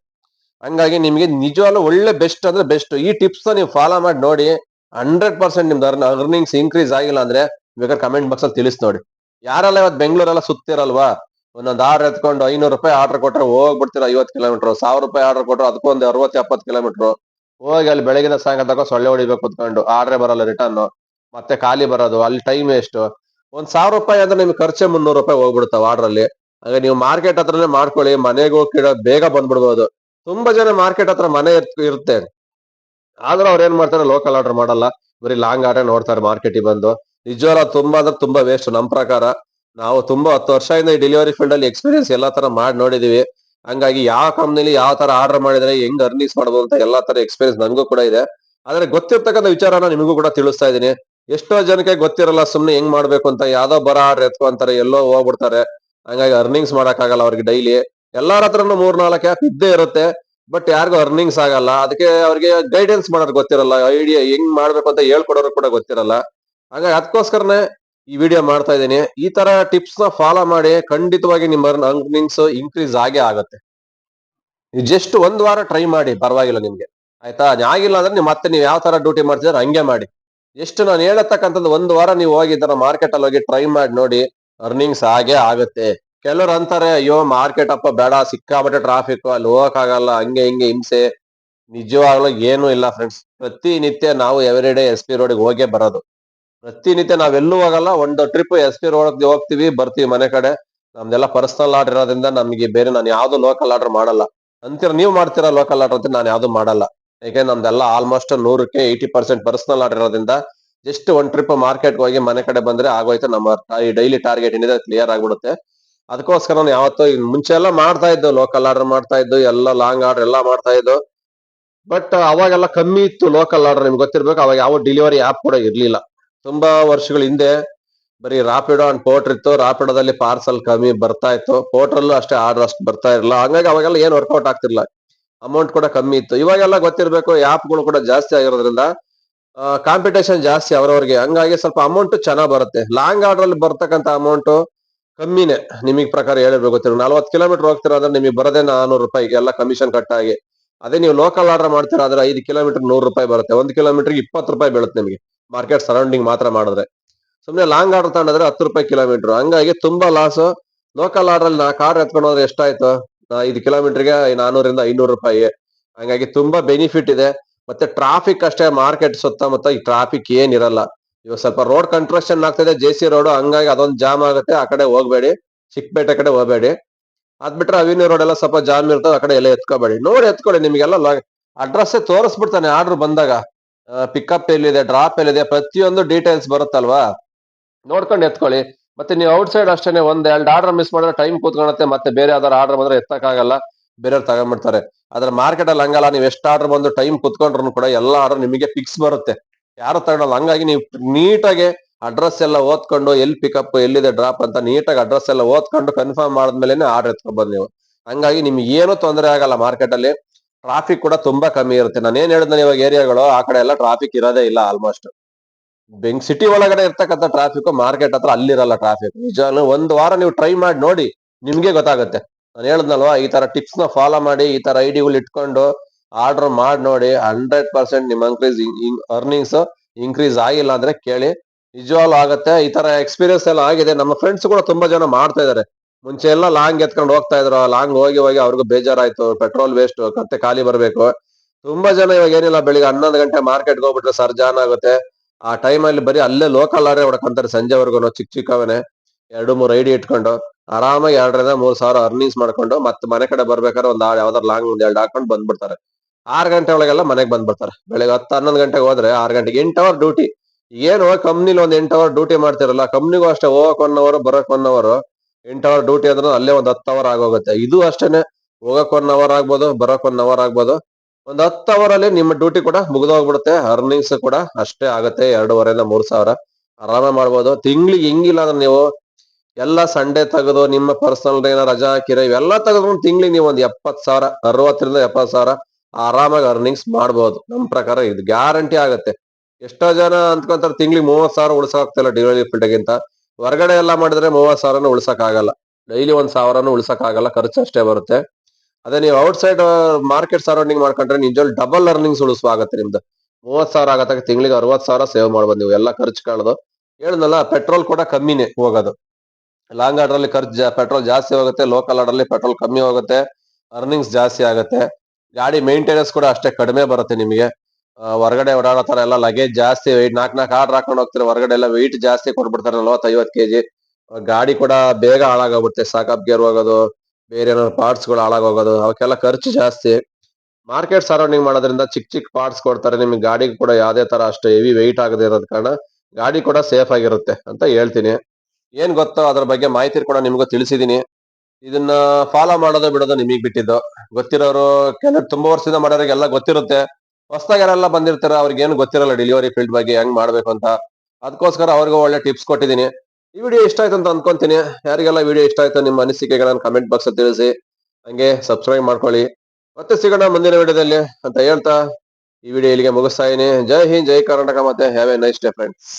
ಹಂಗಾಗಿ ನಿಮಗೆ ನಿಜವಾಗ್ಲೂ ಒಳ್ಳೆ ಬೆಸ್ಟ್ ಅಂದ್ರೆ ಬೆಸ್ಟ್ ಈ ಟಿಪ್ಸ್ ನೀವು ಫಾಲೋ ಮಾಡಿ ನೋಡಿ ಹಂಡ್ರೆಡ್ ಪರ್ಸೆಂಟ್ ನಿಮ್ದು ಅರ್ನಿಂಗ್ಸ್ ಇನ್ಕ್ರೀಸ್ ಆಗಿಲ್ಲ ಅಂದ್ರೆ ಬೇಕಾದ್ರೆ ಕಮೆಂಟ್ ಬಾಕ್ಸ್ ಅಲ್ಲಿ ತಿಳಿಸ್ ನೋಡಿ. ಯಾರೆಲ್ಲ ಇವತ್ತು ಬೆಂಗಳೂರೆಲ್ಲ ಸುತ್ತಿರಲ್ವಾ? ಒಂದೊಂದು ಆರ್ಡರ್ ಎತ್ಕೊಂಡು ಐನೂರು ರೂಪಾಯಿ ಆರ್ಡರ್ ಕೊಟ್ಟರೆ ಹೋಗ್ಬಿಡ್ತೀರ ಐವತ್ತು ಕಿಲೋಮೀಟರ್ ಸಾವಿರ ರೂಪಾಯಿ ಆರ್ಡರ್ ಕೊಟ್ರೆ ಅದಕ್ಕೊಂದು ಅರವತ್ತು, ಎಪ್ಪತ್ತು ಕಿಲೋಮೀಟರ್ ಹೋಗಿ ಅಲ್ಲಿ ಬೆಳಗಿನ ಸಾಯಂಕಾಲ ತಗೋ ಸೊಳ್ಳೆ ಹೊಡಿಬೇಕು ಕುತ್ಕೊಂಡು ಆರ್ಡ್ರೆ ಬರಲ್ಲ ರಿಟರ್ನ್ ಮತ್ತೆ ಖಾಲಿ ಬರೋದು, ಅಲ್ಲಿ ಟೈಮ್ ಎಷ್ಟು ಒಂದ್ ಸಾವಿರ ರೂಪಾಯಿ ಅಂದ್ರೆ ನಿಮ್ಗೆ ಖರ್ಚೆ ಮುನ್ನೂರು ರೂಪಾಯಿ ಹೋಗ್ಬಿಡ್ತಾವ ಆರ್ಡ್ರಲ್ಲಿ ಹಾಗೆ ನೀವು ಮಾರ್ಕೆಟ್ ಹತ್ರನೇ ಮಾಡ್ಕೊಳ್ಳಿ, ಮನೆಗೆ ಹೋಗಿ ಬೇಗ ಬಂದ್ಬಿಡ್ಬೋದು. ತುಂಬಾ ಜನ ಮಾರ್ಕೆಟ್ ಹತ್ರ ಮನೆ ಇರುತ್ತೆ. ಆದ್ರೂ ಅವ್ರು ಏನ್ ಮಾಡ್ತಾರೆ ಲೋಕಲ್ ಆರ್ಡರ್ ಮಾಡಲ್ಲ. ಬರೀ ಲಾಂಗ್ ಆರ್ಡರ್ ನೋಡ್ತಾರೆ ಮಾರ್ಕೆಟಿಗೆ ಬಂದು. ನಿಜವಾರ ತುಂಬಾ ಅಂದ್ರೆ ತುಂಬಾ ವೇಸ್ಟ್ ನಮ್ ಪ್ರಕಾರ. ನಾವು ತುಂಬಾ ಹತ್ತು ವರ್ಷದಿಂದ ಈ ಡೆಲಿವರಿ ಫೀಲ್ಡ್ ಅಲ್ಲಿ ಎಕ್ಸ್ಪೀರಿಯನ್ಸ್ ಎಲ್ಲಾ ತರ ಮಾಡಿ ನೋಡಿದೀವಿ. ಹಂಗಾಗಿ ಯಾವ ಕಂಪ್ನಿಲಿ ಯಾವ ತರ ಆರ್ಡರ್ ಮಾಡಿದ್ರೆ ಹೆಂಗ್ ಅರ್ನಿಂಗ್ಸ್ ಮಾಡ್ಬೋದು ಅಂತ ಎಲ್ಲಾ ತರ ಎಕ್ಸ್ಪೀರಿಯನ್ಸ್ ನನ್ಗೂ ಕೂಡ ಇದೆ. ಆದ್ರೆ ಗೊತ್ತಿರ್ತಕ್ಕಂಥ ವಿಚಾರನ ನಿಮಗೂ ಕೂಡ ತಿಳಿಸ್ತಾ ಇದೀನಿ ಎಷ್ಟೋ ಜನಕ್ಕೆ ಗೊತ್ತಿರಲ್ಲ ಸುಮ್ನೆ ಹೆಂಗ್ ಮಾಡ್ಬೇಕು ಅಂತ. ಯಾವ್ದೋ ಬರ ಆರ್ಡರ್ ಎತ್ಕೊಂತಾರೆ, ಎಲ್ಲೋ ಹೋಗ್ಬಿಡ್ತಾರೆ. ಹಂಗಾಗಿ ಅರ್ನಿಂಗ್ಸ್ ಮಾಡಕ್ಕಾಗಲ್ಲ ಅವ್ರಿಗೆ ಡೈಲಿ ಎಲ್ಲಾರ ಹತ್ರನು ಮೂರ್ ನಾಲ್ಕು ಆ್ಯಪ್ ಇದ್ದೇ ಇರುತ್ತೆ ಬಟ್ ಯಾರಿಗೂ ಅರ್ನಿಂಗ್ಸ್ ಆಗಲ್ಲ. ಅದಕ್ಕೆ ಅವ್ರಿಗೆ ಗೈಡೆನ್ಸ್ ಮಾಡೋರು ಗೊತ್ತಿರಲ್ಲ ಐಡಿಯಾ ಹೆಂಗ್ ಮಾಡ್ಬೇಕು ಅಂತ ಹೇಳ್ಕೊಡೋರು ಕೂಡ ಗೊತ್ತಿರಲ್ಲ. ಹಾಗಾಗಿ ಅದಕ್ಕೋಸ್ಕರನೇ ಈ ವಿಡಿಯೋ ಮಾಡ್ತಾ ಇದ್ದೀನಿ. ಈ ತರ ಟಿಪ್ಸ್ನ ಫಾಲೋ ಮಾಡಿ ಖಂಡಿತವಾಗಿ ನಿಮ್ಮ ಅರ್ನಿಂಗ್ಸ್ ಇನ್ಕ್ರೀಸ್ ಆಗೇ ಆಗುತ್ತೆ. ಜಸ್ಟ್ ಒಂದ್ ವಾರ ಟ್ರೈ ಮಾಡಿ, ಪರವಾಗಿಲ್ಲ ನಿಮ್ಗೆ. ಆಯ್ತಾ? ಆಗಿಲ್ಲ ಅಂದ್ರೆ ನೀವು ಮತ್ತೆ ನೀವು ಯಾವ ತರ ಡ್ಯೂಟಿ ಮಾಡ್ತಿದ್ರೆ ಹಂಗೆ ಮಾಡಿ. ಎಷ್ಟು ನಾನು ಹೇಳತಕ್ಕಂಥದ್ದು ಒಂದು ವಾರ ನೀವು ಹೋಗಿ ತರ ಮಾರ್ಕೆಟ್ ಅಲ್ಲಿ ಹೋಗಿ ಟ್ರೈ ಮಾಡಿ ನೋಡಿ ಅರ್ನಿಂಗ್ಸ್ ಆಗೇ ಆಗುತ್ತೆ. ಕೆಲವ್ರು ಅಂತಾರೆ, ಅಯ್ಯೋ, ಮಾರ್ಕೆಟ್ ಅಪ್ಪ ಬೇಡ ಸಿಕ್ಕಾಬಟ್ಟೆ ಟ್ರಾಫಿಕ್ ಅಲ್ಲಿ ಹೋಗಕ್ ಆಗಲ್ಲ ಹಂಗೆ ಹಿಂಗೆ ಹಿಂಸೆ. ನಿಜವಾಗ್ಲೂ ಏನು ಇಲ್ಲ ಫ್ರೆಂಡ್ಸ್ ಪ್ರತಿನಿತ್ಯ ನಾವು ಎವ್ರಿ ಡೇ ಎಸ್ ಪಿ ರೋಡ್ಗೆ ಹೋಗೇ ಬರೋದು. ಪ್ರತಿನಿತ್ಯ ನಾವೆಲ್ಲೂ ಹೋಗಲ್ಲ, ಒಂದು ಟ್ರಿಪ್ ಎಸ್ ಪಿ ರೋಡ್ ಹೋಗ್ತೀವಿ, ಬರ್ತೀವಿ ಮನೆ ಕಡೆ. ನಮ್ದೆಲ್ಲ ಪರ್ಸನಲ್ ಆರ್ಡರ್ ಇರೋದ್ರಿಂದ ನಮಗೆ ಬೇರೆ ನಾನು ಯಾವ್ದು ಲೋಕಲ್ ಆರ್ಡರ್ ಮಾಡಲ್ಲ. ಅಂತೀರ ನೀವು ಮಾಡ್ತೀರಾ ಲೋಕಲ್ ಆರ್ಡರ್ ಅಂತ ನಾನು ಯಾವ್ದು ಮಾಡಲ್ಲ. ಯಾಕೆ ನಮ್ದೆಲ್ಲ ಆಲ್ಮೋಸ್ಟ್ ನೂರಕ್ಕೆ ಏಯ್ಟಿ ಪರ್ಸೆಂಟ್ ಪರ್ಸನಲ್ ಆರ್ಡರ್ ಇರೋದ್ರಿಂದ ಜಸ್ಟ್ ಒಂದ್ ಟ್ರಿಪ್ ಮಾರ್ಕೆಟ್ ಹೋಗಿ ಮನೆ ಕಡೆ ಬಂದ್ರೆ ಆಗೋಯ್ತು. ನಮ್ಮ ಡೈಲಿ ಟಾರ್ಗೆಟ್ ಏನಿದೆ ಕ್ಲಿಯರ್ ಆಗ್ಬಿಡುತ್ತೆ. ಅದಕ್ಕೋಸ್ಕರ ನಾನು ಯಾವತ್ತೋ ಮುಂಚೆ ಎಲ್ಲ ಮಾಡ್ತಾ ಇದ್ದು ಲೋಕಲ್ ಆರ್ಡರ್ ಮಾಡ್ತಾ ಇದ್ದು, ಎಲ್ಲ ಲಾಂಗ್ ಆರ್ಡರ್ ಎಲ್ಲ ಮಾಡ್ತಾ ಇದ್ದು. ಬಟ್ ಅವಾಗೆಲ್ಲ ಕಮ್ಮಿ ಇತ್ತು ಲೋಕಲ್ ಆರ್ಡರ್ ನಿಮ್ಗೆ ಗೊತ್ತಿರ್ಬೇಕು, ಅವಾಗ ಯಾವ ಡೆಲಿವರಿ ಆಪ್ ಕೂಡ ಇರ್ಲಿಲ್ಲ. ತುಂಬಾ ವರ್ಷಗಳ ಹಿಂದೆ ಬರೀ ರಾಪಿಡೋ ಅಂಡ್ ಪೋರ್ಟರ್ ಇತ್ತು ರಾಪಿಡೋದಲ್ಲಿ ಪಾರ್ಸಲ್ ಕಮ್ಮಿ ಬರ್ತಾ ಇತ್ತು ಪೋರ್ಟ್ರಲ್ಲೂ ಅಷ್ಟೇ ಆರ್ಡರ್ ಅಷ್ಟು ಬರ್ತಾ ಇರಲಿಲ್ಲ. ಹಂಗಾಗಿ ಅವಾಗೆಲ್ಲ ಏನು ವರ್ಕೌಟ್ ಆಗ್ತಿರ್ಲಿಲ್ಲ. ಅಮೌಂಟ್ ಕೂಡ ಕಮ್ಮಿ ಇತ್ತು. ಇವಾಗೆಲ್ಲ ಗೊತ್ತಿರಬೇಕು ಆ್ಯಪ್ಗಳು ಕೂಡ ಜಾಸ್ತಿ ಆಗಿರೋದ್ರಿಂದ ಕಾಂಪಿಟೇಷನ್ ಜಾಸ್ತಿ ಅವರವ್ರಿಗೆ. ಹಂಗಾಗಿ ಸ್ವಲ್ಪ ಅಮೌಂಟ್ ಚೆನ್ನಾಗಿ ಬರುತ್ತೆ. ಲಾಂಗ್ ಆರ್ಡರ್ ಅಲ್ಲಿ ಬರ್ತಕ್ಕಂತ ಅಮೌಂಟ್ ಕಮ್ಮಿನೇ ನಿಮಗ್ ಪ್ರಕಾರ ಹೇಳಬೇಕು ಗೊತ್ತಿರೋ ನಲ್ವತ್ತು ಕಿಲೋಮೀಟರ್ ಹೋಗ್ತೀರಾ ಅಂದ್ರೆ ನಿಮಗೆ ಬರೋದೇ ನಾನೂರು ರೂಪಾಯಿ ಎಲ್ಲ ಕಮಿಷನ್ ಕಟ್ ಆಗಿ. ಅದೇ ನೀವು ಲೋಕಲ್ ಆರ್ಡರ್ ಮಾಡ್ತೀರಾ ಆದ್ರೆ ಐದು ಕಿಲೋಮೀಟರ್ ನೂರು ರೂಪಾಯಿ ಬರುತ್ತೆ. ಒಂದು ಕಿಲೋಮೀಟರ್ ಇಪ್ಪತ್ತು ರೂಪಾಯಿ ಬೀಳುತ್ತೆ ನಿಮಗೆ. ಮಾರ್ಕೆಟ್ ಸರೌಂಡಿಂಗ್ ಮಾತ್ರ ಮಾಡಿದ್ರೆ. ಸುಮ್ಮನೆ ಲಾಂಗ್ ಆರ್ಡರ್ ತಗೊಂಡ್ರೆ ಹತ್ತು ರೂಪಾಯಿ ಕಿಲೋಮೀಟರ್ ಹಂಗಾಗಿ ತುಂಬಾ ಲಾಸ್ ಲೋಕಲ್ ಆರ್ಡರ್ ನಾ ಕಾರ್ ಎತ್ಕೊಂಡು ಹೋದ್ರೆ ಎಷ್ಟಾಯ್ತು? ಐದು ಕಿಲೋಮೀಟರ್ಗೆ ನಾನೂರಿಂದ ಐನೂರು ರೂಪಾಯಿ. ಹಂಗಾಗಿ ತುಂಬಾ ಬೆನಿಫಿಟ್ ಇದೆ. ಮತ್ತೆ ಟ್ರಾಫಿಕ್ ಅಷ್ಟೇ ಮಾರ್ಕೆಟ್ ಸುತ್ತಮುತ್ತ ಈ ಟ್ರಾಫಿಕ್ ಏನಿರಲ್ಲ. ಇವಾಗ ಸ್ವಲ್ಪ ರೋಡ್ ಕನ್ಸ್ಟ್ರಕ್ಷನ್ ಆಗ್ತಿದೆ ಜೆ ಸಿ ರೋಡ್ ಹಂಗಾಗಿ ಅದೊಂದು ಜಾಮ್ ಆಗುತ್ತೆ. ಆ ಕಡೆ ಹೋಗ್ಬೇಡಿ. ಚಿಕ್ಕಪೇಟೆ ಕಡೆ ಹೋಗ್ಬೇಡಿ. ಅದ್ ಬಿಟ್ರೆ ಅವಿನ್ಯೂ ರೋಡ್ ಎಲ್ಲ ಸ್ವಲ್ಪ ಜಾಮ್ ಇರ್ತದೆ, ಆ ಕಡೆ ಎಲ್ಲ ಎತ್ಕೋಬೇಡಿ. ನೋಡಿ ಎತ್ಕೊಳ್ಳಿ, ನಿಮಗೆಲ್ಲ ಅಡ್ರೆಸ್ ತೋರಿಸ್ಬಿಡ್ತಾನೆ ಆರ್ಡರ್ ಬಂದಾಗ. ಪಿಕಪ್ ಎಲ್ಲಿದೆ ಡ್ರಾಪ್ ಎಲ್ಲಿದೆ, ಪ್ರತಿಯೊಂದು ಡೀಟೇಲ್ಸ್ ಬರುತ್ತಲ್ವಾ? ನೋಡ್ಕೊಂಡು ಎತ್ಕೊಳ್ಳಿ. ಮತ್ತೆ ನೀವು ಔಟ್ ಸೈಡ್ ಅಷ್ಟೇನೆ ಒಂದ್ ಎರಡು ಆರ್ಡರ್ ಮಿಸ್ ಮಾಡಿದ್ರೆ ಟೈಮ್ ಕೂತ್ಕೊಳತ್ತೆ ಮತ್ತೆ ಬೇರೆ ಯಾವ್ದಾರು ಆರ್ಡರ್ ಬಂದ್ರೆ ಎತ್ತಕ್ಕಾಗಲ್ಲ. ಬೇರೆಯವ್ರು ತಗೊಂಡ್ಬಿಡ್ತಾರೆ. ಆದ್ರೆ ಮಾರ್ಕೆಟ್ ಅಲ್ಲಿ ಹಂಗಲ್ಲ. ನೀವು ಎಷ್ಟು ಆರ್ಡರ್ ಬಂದು ಟೈಮ್ ಕೂತ್ಕೊಂಡ್ರು ಕೂಡ ಎಲ್ಲ ಆರ್ಡರ್ ನಿಮಗೆ ಫಿಕ್ಸ್ ಬರುತ್ತೆ. ಯಾರು ತಗೊಳಲ್ಲ. ಹಂಗಾಗಿ ನೀವು ನೀಟಾಗಿ ಅಡ್ರೆಸ್ ಎಲ್ಲ ಓದ್ಕೊಂಡು ಎಲ್ಲಿ ಪಿಕಪ್ ಎಲ್ಲಿದೆ ಡ್ರಾಪ್ ಅಂತ ನೀಟಾಗಿ ಅಡ್ರೆಸ್ ಎಲ್ಲ ಓದ್ಕೊಂಡು ಕನ್ಫರ್ಮ್ ಮಾಡಿದ್ಮೇಲೆ ಆರ್ಡರ್ ಎತ್ಕೊಬೋದು ನೀವು. ಹಂಗಾಗಿ ನಿಮ್ಗೆ ಏನು ತೊಂದರೆ ಆಗಲ್ಲ ಮಾರ್ಕೆಟ್ ಅಲ್ಲಿ. ಟ್ರಾಫಿಕ್ ಕೂಡ ತುಂಬಾ ಕಮ್ಮಿ ಇರುತ್ತೆ. ನಾನು ಏನ್ ಹೇಳಿದ್ನ ಇವಾಗ ಏರಿಯಾಗಳು ಆ ಕಡೆ ಎಲ್ಲ ಟ್ರಾಫಿಕ್ ಇರೋದೇ ಇಲ್ಲ ಆಲ್ಮೋಸ್ಟ್ ಬೆಂಗ್ ಸಿಟಿ ಒಳಗಡೆ ಇರ್ತಕ್ಕಂಥ ಟ್ರಾಫಿಕ್ ಮಾರ್ಕೆಟ್ ಹತ್ರ ಅಲ್ಲಿರಲ್ಲ ಟ್ರಾಫಿಕ್ ನಿಜಾನು ಒಂದ್ ವಾರ ನೀವು ಟ್ರೈ ಮಾಡಿ ನೋಡಿ ನಿಮ್ಗೆ ಗೊತ್ತಾಗುತ್ತೆ. ನಾನು ಹೇಳಿದ್ನಲ್ವಾ, ಈ ತರ ಟಿಪ್ಸ್ನ ಫಾಲೋ ಮಾಡಿ, ಈ ತರ ಐಡಿಗಳು ಇಟ್ಕೊಂಡು ಆರ್ಡರ್ ಮಾಡಿ ನೋಡಿ ಹಂಡ್ರೆಡ್ ಪರ್ಸೆಂಟ್ ನಿಮ್ ಇನ್ಕ್ರೀಸ್ ಅರ್ನಿಂಗ್ಸ್ ಇನ್ಕ್ರೀಸ್ ಆಗಿಲ್ಲ ಅಂದ್ರೆ ಕೇಳಿ. ನಿಜವಾಗ್ಲೂ ಆಗತ್ತೆ. ಈ ತರ ಎಕ್ಸ್ಪೀರಿಯನ್ಸ್ ಎಲ್ಲ ಆಗಿದೆ. ನಮ್ಮ ಫ್ರೆಂಡ್ಸ್ ಕೂಡ ತುಂಬಾ ಜನ ಮಾಡ್ತಾ ಇದಾರೆ. ಮುಂಚೆ ಎಲ್ಲ ಲಾಂಗ್ ಎತ್ಕೊಂಡು ಹೋಗ್ತಾ ಇದ್ರು. ಲಾಂಗ್ ಹೋಗಿ ಹೋಗಿ ಅವ್ರಿಗೂ ಬೇಜಾರಾಯ್ತು. ಪೆಟ್ರೋಲ್ ವೇಸ್ಟ್ ಕತ್ತೆ ಖಾಲಿ ಬರ್ಬೇಕು. ತುಂಬಾ ಜನ ಇವಾಗ ಏನಿಲ್ಲ, ಬೆಳಿಗ್ಗೆ ಹನ್ನೊಂದು ಗಂಟೆ ಮಾರ್ಕೆಟ್ಗೆ ಹೋಗ್ಬಿಟ್ರೆ ಸರ್ ಜಾನ್ ಆಗುತ್ತೆ. ಆ ಟೈಮ್ ಅಲ್ಲಿ ಬರೀ ಅಲ್ಲೇ ಲೋಕಲ್ ಆರೇ ಹೊಡ್ಕೊಂತಾರೆ ಸಂಜೆವರೆಗೂ ಚಿಕ್ಕ ಚಿಕ್ಕವನೆ. ಎರಡು ಮೂರು ಐಡಿ ಇಟ್ಕೊಂಡು ಆರಾಮಾಗಿ ಎರಡರಿಂದ ಮೂರ್ ಸಾವಿರ ಅರ್ನಿಂಗ್ಸ್ ಮಾಡ್ಕೊಂಡು ಮತ್ತೆ ಮನೆ ಕಡೆ ಬರ್ಬೇಕಾದ್ರೆ ಒಂದ್ ಯಾವ್ದಾರು ಲಾಂಗ್ ಒಂದ್ ಎರಡು ಹಾಕೊಂಡು ಬಂದ್ಬಿಡ್ತಾರೆ. ಆರ್ ಗಂಟೆ ಒಳಗೆಲ್ಲ ಮನೆಗೆ ಬಂದ್ಬಿಡ್ತಾರೆ. ಬೆಳಿಗ್ಗೆ ಹತ್ತು, ಹನ್ನೊಂದು ಗಂಟೆಗೆ ಹೋದ್ರೆ ಆರ್ ಗಂಟೆಗೆ ಎಂಟು ಅವರ್ ಡ್ಯೂಟಿ ಏನು ಕಂಪ್ನಿಲಿ ಒಂದ್ ಎಂಟು ಅವರ್ ಡ್ಯೂಟಿ ಮಾಡ್ತಿರಲ್ಲ ಕಂಪ್ನಿಗೂ ಅಷ್ಟೇ ಹೋಗಕ್ ಒನ್ ಅವರ್ ಬರಕ್ ಒನ್ ಅವರ್ ಎಂಟು ಅವರ್ ಡ್ಯೂಟಿ ಅಂದ್ರೆ ಅಲ್ಲೇ ಒಂದ್ ಹತ್ತು ಅವರ್ ಆಗೋಗುತ್ತೆ. ಇದು ಅಷ್ಟೇನೆ, ಹೋಗಕ್ ಒನ್ ಅವರ್ ಆಗ್ಬೋದು, ಬರಕ್ ಒನ್ ಅವರ್ ಆಗ್ಬೋದು. ಒಂದ್ ಹತ್ತು ಅವರ್ ಅಲ್ಲಿ ನಿಮ್ಮ ಡ್ಯೂಟಿ ಕೂಡ ಮುಗಿದೋಗ್ಬಿಡುತ್ತೆ ಅರ್ನಿಂಗ್ಸ್ ಕೂಡ ಅಷ್ಟೇ ಆಗುತ್ತೆ, ಎರಡೂವರೆಯಿಂದ ಮೂರ್ ಸಾವಿರ. ಆರಾಮ ಮಾಡ್ಬೋದು. ತಿಂಗ್ಳಿಗೆ ಹಿಂಗಿಲ್ಲ ಅಂದ್ರೆ ನೀವು ಎಲ್ಲ ಸಂಡೇ ತೆಗೆದು ನಿಮ್ಮ ಪರ್ಸನಲ್ ಡೇನ ರಜಾ ಹಾಕಿರೋ, ಇವೆಲ್ಲ ತೆಗೆದ್ರು ತಿಂಗ್ಳಿಗೆ ನೀವು ಒಂದ್ ಎಪ್ಪತ್ ಸಾವಿರ, ಅರವತ್ತರಿಂದ ಎಪ್ಪತ್ ಸಾವಿರ ಆರಾಮಾಗಿ ಅರ್ನಿಂಗ್ಸ್ ಮಾಡ್ಬೋದು. ನಮ್ಮ ಪ್ರಕಾರ ಇದು ಗ್ಯಾರಂಟಿ ಆಗುತ್ತೆ. ಎಷ್ಟೋ ಜನ ಅಂದ್ಕೊಂತಾರೆ ತಿಂಗಳಿಗೆ ಮೂವತ್ತು ಸಾವಿರ ಉಳ್ಸಾಕ್ತಿಲ್ಲ ಡೆಲಿವರಿ ಫೀಲ್ಡ್ಗಿಂತ ಹೊರಗಡೆ ಎಲ್ಲ ಮಾಡಿದ್ರೆ ಮೂವತ್ತು ಸಾವಿರನೂ ಉಳ್ಸಕ್ ಆಗಲ್ಲ ಡೈಲಿ ಒಂದ್ ಸಾವಿರನೂ ಉಳ್ಸಕ್ ಆಗಲ್ಲ ಖರ್ಚು ಅಷ್ಟೇ ಬರುತ್ತೆ. ಅದೇ ನೀವು ಔಟ್ ಸೈಡ್ ಮಾರ್ಕೆಟ್ ಸರೌಂಡಿಂಗ್ ಮಾಡ್ಕೊಂಡ್ರೆ ನಿಜವಲ್ಲಿ ಡಬಲ್ ಅರ್ನಿಂಗ್ಸ್ ಉಳಿಸುವಾಗತ್ತೆ ನಿಮ್ದು. ಮೂವತ್ ಸಾವಿರ ಆಗತ್ತೆ, ತಿಂಗಳಿಗೆ ಅರವತ್ ಸಾವಿರ ಸೇವ್ ಮಾಡ್ಬೋದು ನೀವು. ಎಲ್ಲ ಖರ್ಚು ಕಳೆದು. ಹೇಳಿದ್ನಲ್ಲ ಪೆಟ್ರೋಲ್ ಕೂಡ ಕಮ್ಮಿನೇ ಹೋಗೋದು. ಲಾಂಗ್ ಆರ್ಡರ್ ಅಲ್ಲಿ ಖರ್ಚು ಪೆಟ್ರೋಲ್ ಜಾಸ್ತಿ ಹೋಗುತ್ತೆ ಲೋಕಲ್ ಆರ್ಡರ್ ಅಲ್ಲಿ ಪೆಟ್ರೋಲ್ ಕಮ್ಮಿ ಹೋಗುತ್ತೆ ಅರ್ನಿಂಗ್ಸ್ ಜಾಸ್ತಿ ಆಗುತ್ತೆ. ಗಾಡಿ ಮೇಂಟೆನೆನ್ಸ್ ಕೂಡ ಅಷ್ಟೇ ಕಡಿಮೆ ಬರುತ್ತೆ ನಿಮಗೆ. ಹೊರಗಡೆ ಓಡಾಡೋ ತರ ಎಲ್ಲ ಲಗೇಜ್ ಜಾಸ್ತಿ ವೆಯ್ಟ್ ನಾಲ್ಕು ನಾಲ್ಕು ಆರ್ಡರ್ ಹಾಕೊಂಡು ಹೋಗ್ತಾರೆ, ಹೊರಗಡೆ ಎಲ್ಲ ವೆಯ್ಟ್ ಜಾಸ್ತಿ ಕೊಟ್ಬಿಡ್ತಾರೆ ನಲ್ವತ್ತು ಐವತ್ತು ಕೆಜಿ ಗಾಡಿ ಕೂಡ ಬೇಗ ಹಾಳಾಗೋಗುತ್ತೆ ಸಾಕಪ್ ಗೇರ್ ಹೋಗೋದು, ಬೇರೆ ಏನಾದ್ರು ಪಾರ್ಟ್ಸ್ಗಳು ಹಾಳಾಗೋಗೋದು, ಅವಕ್ಕೆಲ್ಲ ಖರ್ಚು ಜಾಸ್ತಿ. ಮಾರ್ಕೆಟ್ ಸರೌಂಡಿಂಗ್ ಮಾಡೋದ್ರಿಂದ ಚಿಕ್ಕ ಚಿಕ್ಕ ಪಾರ್ಟ್ಸ್ ಕೊಡ್ತಾರೆ, ನಿಮ್ಗೆ ಗಾಡಿ ಕೂಡ ಯಾವುದೇ ತರ ಅಷ್ಟು ಹೆವಿ ವೆಯ್ಟ್ ಆಗದೆ ಇರೋದ್ ಕಾರಣ ಗಾಡಿ ಕೂಡ ಸೇಫ್ ಆಗಿರುತ್ತೆ ಅಂತ ಹೇಳ್ತೀನಿ. ಏನ್ ಗೊತ್ತೋ ಅದ್ರ ಬಗ್ಗೆ ಮಾಹಿತಿ ಕೂಡ ನಿಮ್ಗೂ ತಿಳಿಸಿದೀನಿ. ಇದನ್ನ ಫಾಲೋ ಮಾಡೋದ ಬಿಡೋದು ನಿಮಗ್ ಬಿಟ್ಟಿದ್ದು. ಗೊತ್ತಿರೋರು ಕೆಲವ್ರು ತುಂಬಾ ವರ್ಷದಿಂದ ಮಾಡೋರಿಗೆಲ್ಲ ಗೊತ್ತಿರುತ್ತೆ. ಹೊಸದಾಗ ಯಾರೆಲ್ಲ ಬಂದಿರ್ತಾರೆ ಅವ್ರಿಗೆ ಏನು ಗೊತ್ತಿರಲ್ಲ ಡೆಲಿವರಿ ಫೀಲ್ಡ್ ಬಗ್ಗೆ ಹೆಂಗ್ ಮಾಡ್ಬೇಕು ಅಂತ. ಅದಕ್ಕೋಸ್ಕರ ಅವ್ರಿಗೂ ಒಳ್ಳೆ ಟಿಪ್ಸ್ ಕೊಟ್ಟಿದ್ದೀನಿ. ಈ ವಿಡಿಯೋ ಇಷ್ಟ ಆಯ್ತು ಅಂತ ಅನ್ಕೊಂತೀನಿ. ಯಾರಿಗೆಲ್ಲ ವಿಡಿಯೋ ಇಷ್ಟ ಆಯ್ತು ನಿಮ್ಮ ಅನಿಸಿಕೆಗಳನ್ನ ಕಮೆಂಟ್ ಬಾಕ್ಸ್ ತಿಳಿಸಿ. ಹಂಗೆ ಸಬ್ಸ್ಕ್ರೈಬ್ ಮಾಡ್ಕೊಳ್ಳಿ. ಮತ್ತೆ ಸಿಗೋಣ ಮುಂದಿನ ವಿಡಿಯೋದಲ್ಲಿ ಅಂತ ಹೇಳ್ತಾ ಈ ವಿಡಿಯೋ ಇಲ್ಲಿಗೆ ಮುಗಿಸ್ತಾ ಇದೀನಿ. ಜೈ ಹಿಂದ್, ಜೈ ಕರ್ನಾಟಕ ಮತ್ತೆ have a nice day friends